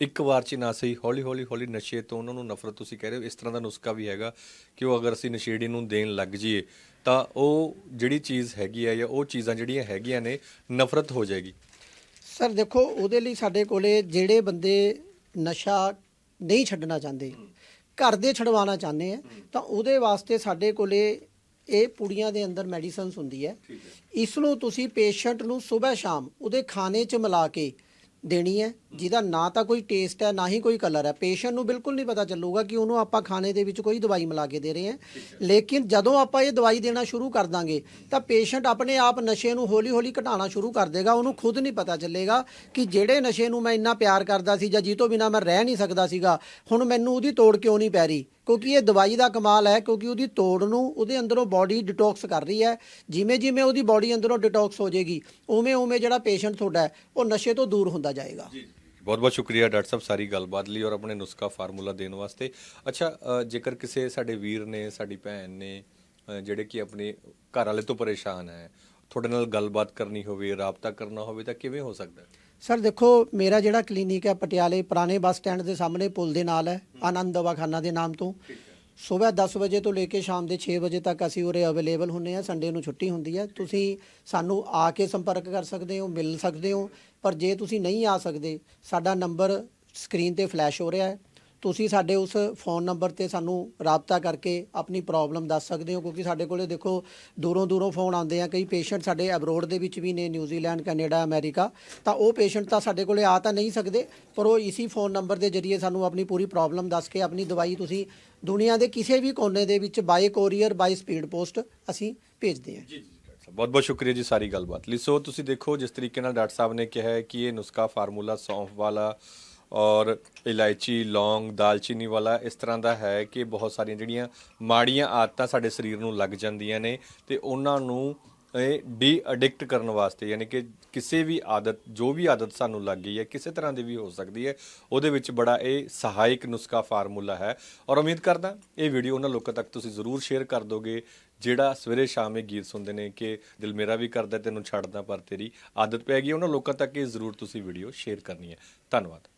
ਇੱਕ ਵਾਰ ਚ ਨਾ ਸਹੀ ਹੌਲੀ ਹੌਲੀ ਹੌਲੀ ਨਸ਼ੇ ਤੋਂ ਉਹਨਾਂ ਨੂੰ ਨਫ਼ਰਤ ਤੁਸੀਂ ਕਹਿ ਰਹੇ ਹੋ, ਇਸ ਤਰ੍ਹਾਂ ਦਾ ਨੁਸਖਾ ਵੀ ਹੈਗਾ ਕਿ ਉਹ ਅਗਰ ਅਸੀਂ ਨਸ਼ੇੜੀ ਨੂੰ ਦੇਣ ਲੱਗ ਜਾਈਏ, ਤਾਂ ਉਹ ਜਿਹੜੀ ਚੀਜ਼ ਹੈਗੀ ਹੈ ਜਾਂ ਉਹ ਚੀਜ਼ਾਂ ਜਿਹੜੀਆਂ ਹੈਗੀਆਂ ਨੇ, ਨਫ਼ਰਤ ਹੋ ਜਾਏਗੀ। ਸਰ ਦੇਖੋ, ਉਹਦੇ ਲਈ ਸਾਡੇ ਕੋਲੇ ਜਿਹੜੇ ਬੰਦੇ ਨਸ਼ਾ ਨਹੀਂ ਛੱਡਣਾ ਚਾਹੁੰਦੇ। ਘਰ ਦੇ ਛਡਵਾਉਣਾ ਚਾਹੁੰਦੇ ਆ। ਤਾਂ ਉਹਦੇ ਵਾਸਤੇ ਸਾਡੇ ਕੋਲੇ ਇਹ ਪੁੜੀਆਂ ਦੇ ਅੰਦਰ ਮੈਡੀਸਨਸ ਹੁੰਦੀ ਹੈ। ਇਸ ਨੂੰ ਤੁਸੀਂ ਪੇਸ਼ੈਂਟ ਨੂੰ ਸਵੇਰ ਸ਼ਾਮ ਉਹਦੇ ਖਾਣੇ 'ਚ ਮਿਲਾ ਕੇ ਦੇਣੀ ਹੈ, ਜਿਹਦਾ ਨਾ ਤਾਂ ਕੋਈ ਟੇਸਟ ਹੈ, ਨਾ ਹੀ ਕੋਈ ਕਲਰ ਹੈ। ਪੇਸ਼ੈਂਟ ਨੂੰ ਬਿਲਕੁਲ ਨਹੀਂ ਪਤਾ ਚੱਲੂਗਾ ਕਿ ਉਹਨੂੰ ਆਪਾਂ ਖਾਣੇ ਦੇ ਵਿੱਚ ਕੋਈ ਦਵਾਈ ਮਿਲਾ ਕੇ ਦੇ ਰਹੇ ਹਾਂ। ਲੇਕਿਨ ਜਦੋਂ ਆਪਾਂ ਇਹ ਦਵਾਈ ਦੇਣਾ ਸ਼ੁਰੂ ਕਰ ਦਾਂਗੇ, ਤਾਂ ਪੇਸ਼ੈਂਟ ਆਪਣੇ ਆਪ ਨਸ਼ੇ ਨੂੰ ਹੌਲੀ-ਹੌਲੀ ਘਟਾਉਣਾ ਸ਼ੁਰੂ ਕਰ ਦੇਗਾ। ਉਹਨੂੰ ਖੁਦ ਨਹੀਂ ਪਤਾ ਚੱਲੇਗਾ ਕਿ ਜਿਹੜੇ ਨਸ਼ੇ ਨੂੰ ਮੈਂ ਇੰਨਾ ਪਿਆਰ ਕਰਦਾ ਸੀ ਜਾਂ ਜੀ ਤੋਂ ਬਿਨਾ ਮੈਂ ਰਹਿ ਨਹੀਂ ਸਕਦਾ ਸੀਗਾ, ਹੁਣ ਮੈਨੂੰ ਉਹਦੀ ਤੋੜ ਕਿਉਂ ਨਹੀਂ ਪੈ ਰਹੀ? ਕਿਉਂਕਿ ਇਹ ਦਵਾਈ ਦਾ ਕਮਾਲ ਹੈ, ਕਿਉਂਕਿ ਉਹਦੀ ਤੋੜ ਨੂੰ ਉਹਦੇ ਅੰਦਰੋਂ ਬਾਡੀ ਡਿਟੌਕਸ ਕਰ ਰਹੀ ਹੈ। ਜਿਵੇਂ ਜਿਵੇਂ ਉਹਦੀ ਬਾਡੀ ਅੰਦਰੋਂ ਡਿਟੌਕਸ ਹੋ ਜਾਏਗੀ, ਉਵੇਂ ਉਵੇਂ ਜਿਹੜਾ ਪੇਸ਼ੈਂਟ ਤੁਹਾਡਾ ਉਹ ਨਸ਼ੇ ਤੋਂ ਦੂਰ ਹੁੰਦਾ ਜਾਏਗਾ। ਬਹੁਤ ਬਹੁਤ ਸ਼ੁਕਰੀਆ ਡਾਕਟਰ ਸਾਹਿਬ ਸਾਰੀ ਗੱਲਬਾਤ ਲਈ ਔਰ ਆਪਣੇ ਨੁਸਖਾ ਫਾਰਮੂਲਾ ਦੇਣ ਵਾਸਤੇ। ਅੱਛਾ ਜੇਕਰ ਕਿਸੇ ਸਾਡੇ ਵੀਰ ਨੇ, ਸਾਡੀ ਭੈਣ ਨੇ ਜਿਹੜੇ ਕਿ ਆਪਣੇ ਘਰ ਵਾਲੇ ਤੋਂ ਪਰੇਸ਼ਾਨ ਹੈ, ਤੁਹਾਡੇ ਨਾਲ ਗੱਲਬਾਤ ਕਰਨੀ ਹੋਵੇ, ਰਾਬਤਾ ਕਰਨਾ ਹੋਵੇ ਤਾਂ ਕਿਵੇਂ ਹੋ ਸਕਦਾ ਹੈ? ਸਰ ਦੇਖੋ ਮੇਰਾ ਜਿਹੜਾ ਕਲੀਨਿਕ ਹੈ ਪਟਿਆਲੇ ਪੁਰਾਣੇ ਬੱਸ ਸਟੈਂਡ ਦੇ ਸਾਹਮਣੇ ਪੁਲ ਦੇ ਨਾਲ ਹੈ ਆਨੰਦ ਦਵਾਖਾਨਾ ਦੇ ਨਾਮ ਤੋਂ। ਸਵੇਰ 10 ਵਜੇ ਤੋਂ ਲੈ ਕੇ ਸ਼ਾਮ ਦੇ 6 ਵਜੇ ਤੱਕ ਅਸੀਂ ਉਰੇ ਅਵੇਲੇਬਲ ਹੁੰਨੇ ਆ ਸੰਡੇ ਨੂੰ ਛੁੱਟੀ ਹੁੰਦੀ ਹੈ। ਤੁਸੀਂ ਸਾਨੂੰ ਆ ਕੇ ਸੰਪਰਕ ਕਰ ਸਕਦੇ ਹੋ ਮਿਲ ਸਕਦੇ ਹੋ ਪਰ ਜੇ ਤੁਸੀਂ ਨਹੀਂ ਆ ਸਕਦੇ ਸਾਡਾ ਨੰਬਰ ਸਕਰੀਨ ਤੇ ਫਲੈਸ਼ ਹੋ ਰਿਹਾ ਹੈ। ਤੁਸੀਂ ਸਾਡੇ ਉਸ ਫੋਨ ਨੰਬਰ ਤੇ ਸਾਨੂੰ ਰਾਬਤਾ ਕਰਕੇ ਆਪਣੀ ਪ੍ਰੋਬਲਮ ਦੱਸ ਸਕਦੇ ਹੋ, ਕਿਉਂਕਿ ਸਾਡੇ ਕੋਲੇ ਦੇਖੋ ਦੂਰੋਂ ਦੂਰੋਂ ਫੋਨ ਆਉਂਦੇ ਆ, ਕਈ ਪੇਸ਼ੈਂਟ ਸਾਡੇ ਅਬਰੋਡ ਦੇ ਵਿੱਚ ਵੀ ਨੇ, ਨਿਊਜ਼ੀਲੈਂਡ, ਕੈਨੇਡਾ, ਅਮਰੀਕਾ, ਤਾਂ ਉਹ ਪੇਸ਼ੈਂਟ ਤਾਂ ਸਾਡੇ ਕੋਲੇ ਆ ਤਾਂ ਨਹੀਂ ਸਕਦੇ, ਪਰ ਉਹ ਇਸੀ ਫੋਨ ਨੰਬਰ ਦੇ ਜ਼ਰੀਏ ਸਾਨੂੰ ਆਪਣੀ ਪੂਰੀ ਪ੍ਰੋਬਲਮ ਦੱਸ ਕੇ ਆਪਣੀ ਦਵਾਈ ਤੁਸੀਂ ਦੁਨੀਆ ਦੇ ਕਿਸੇ ਵੀ ਕੋਨੇ ਦੇ ਵਿੱਚ by courier by speed post ਅਸੀਂ ਭੇਜਦੇ ਹਾਂ। ਜੀ ਜੀ ਬਹੁਤ ਬਹੁਤ ਸ਼ੁਕਰੀਆ ਜੀ ਸਾਰੀ ਗੱਲਬਾਤ ਲਈ। ਸੋ ਤੁਸੀਂ ਦੇਖੋ, ਜਿਸ ਤਰੀਕੇ ਨਾਲ ਡਾਕਟਰ ਸਾਹਿਬ ਨੇ ਕਿਹਾ ਹੈ ਕਿ ਇਹ ਨੁਸਖਾ ਫਾਰਮੂਲਾ ਸੌਂਫ ਵਾਲਾ ਔਰ ਇਲਾਇਚੀ, ਲੌਂਗ, ਦਾਲਚੀਨੀ ਵਾਲਾ ਇਸ ਤਰ੍ਹਾਂ ਦਾ ਹੈ ਕਿ ਬਹੁਤ ਸਾਰੀਆਂ ਜਿਹੜੀਆਂ ਮਾੜੀਆਂ ਆਦਤਾਂ ਸਾਡੇ ਸਰੀਰ ਨੂੰ ਲੱਗ ਜਾਂਦੀਆਂ ਨੇ ਤੇ ਉਹਨਾਂ ਨੂੰ, ਇਹ ਡੀ ਐਡਿਕਟ ਕਰਨ ਵਾਸਤੇ, ਯਾਨੀ ਕਿ ਕਿਸੇ ਵੀ ਆਦਤ, ਜੋ ਵੀ ਆਦਤ ਸਾਨੂੰ ਲੱਗ ਗਈ ਹੈ, ਕਿਸੇ ਤਰ੍ਹਾਂ ਦੀ ਵੀ ਹੋ ਸਕਦੀ ਹੈ, ਉਹਦੇ ਵਿੱਚ ਬੜਾ ਇਹ ਸਹਾਇਕ ਨੁਸਖਾ ਫਾਰਮੂਲਾ ਹੈ। ਔਰ ਉਮੀਦ ਕਰਦਾ ਇਹ ਵੀਡੀਓ ਉਹਨਾਂ ਲੋਕਾਂ ਤੱਕ ਤੁਸੀਂ ਜ਼ਰੂਰ ਸ਼ੇਅਰ ਕਰ ਦੋਗੇ, ਜਿਹੜਾ ਸਵੇਰੇ ਸ਼ਾਮ ਇਹ ਗੀਤ ਸੁਣਦੇ ਨੇ ਕਿ ਦਿਲ ਮੇਰਾ ਵੀ ਕਰਦਾ ਤੈਨੂੰ ਛੱਡਦਾ ਪਰ ਤੇਰੀ ਆਦਤ ਪੈ ਗਈ, ਉਹਨਾਂ ਲੋਕਾਂ ਤੱਕ ਇਹ ਜ਼ਰੂਰ ਤੁਸੀਂ ਵੀਡੀਓ ਸ਼ੇਅਰ ਕਰਨੀ ਹੈ। ਧੰਨਵਾਦ।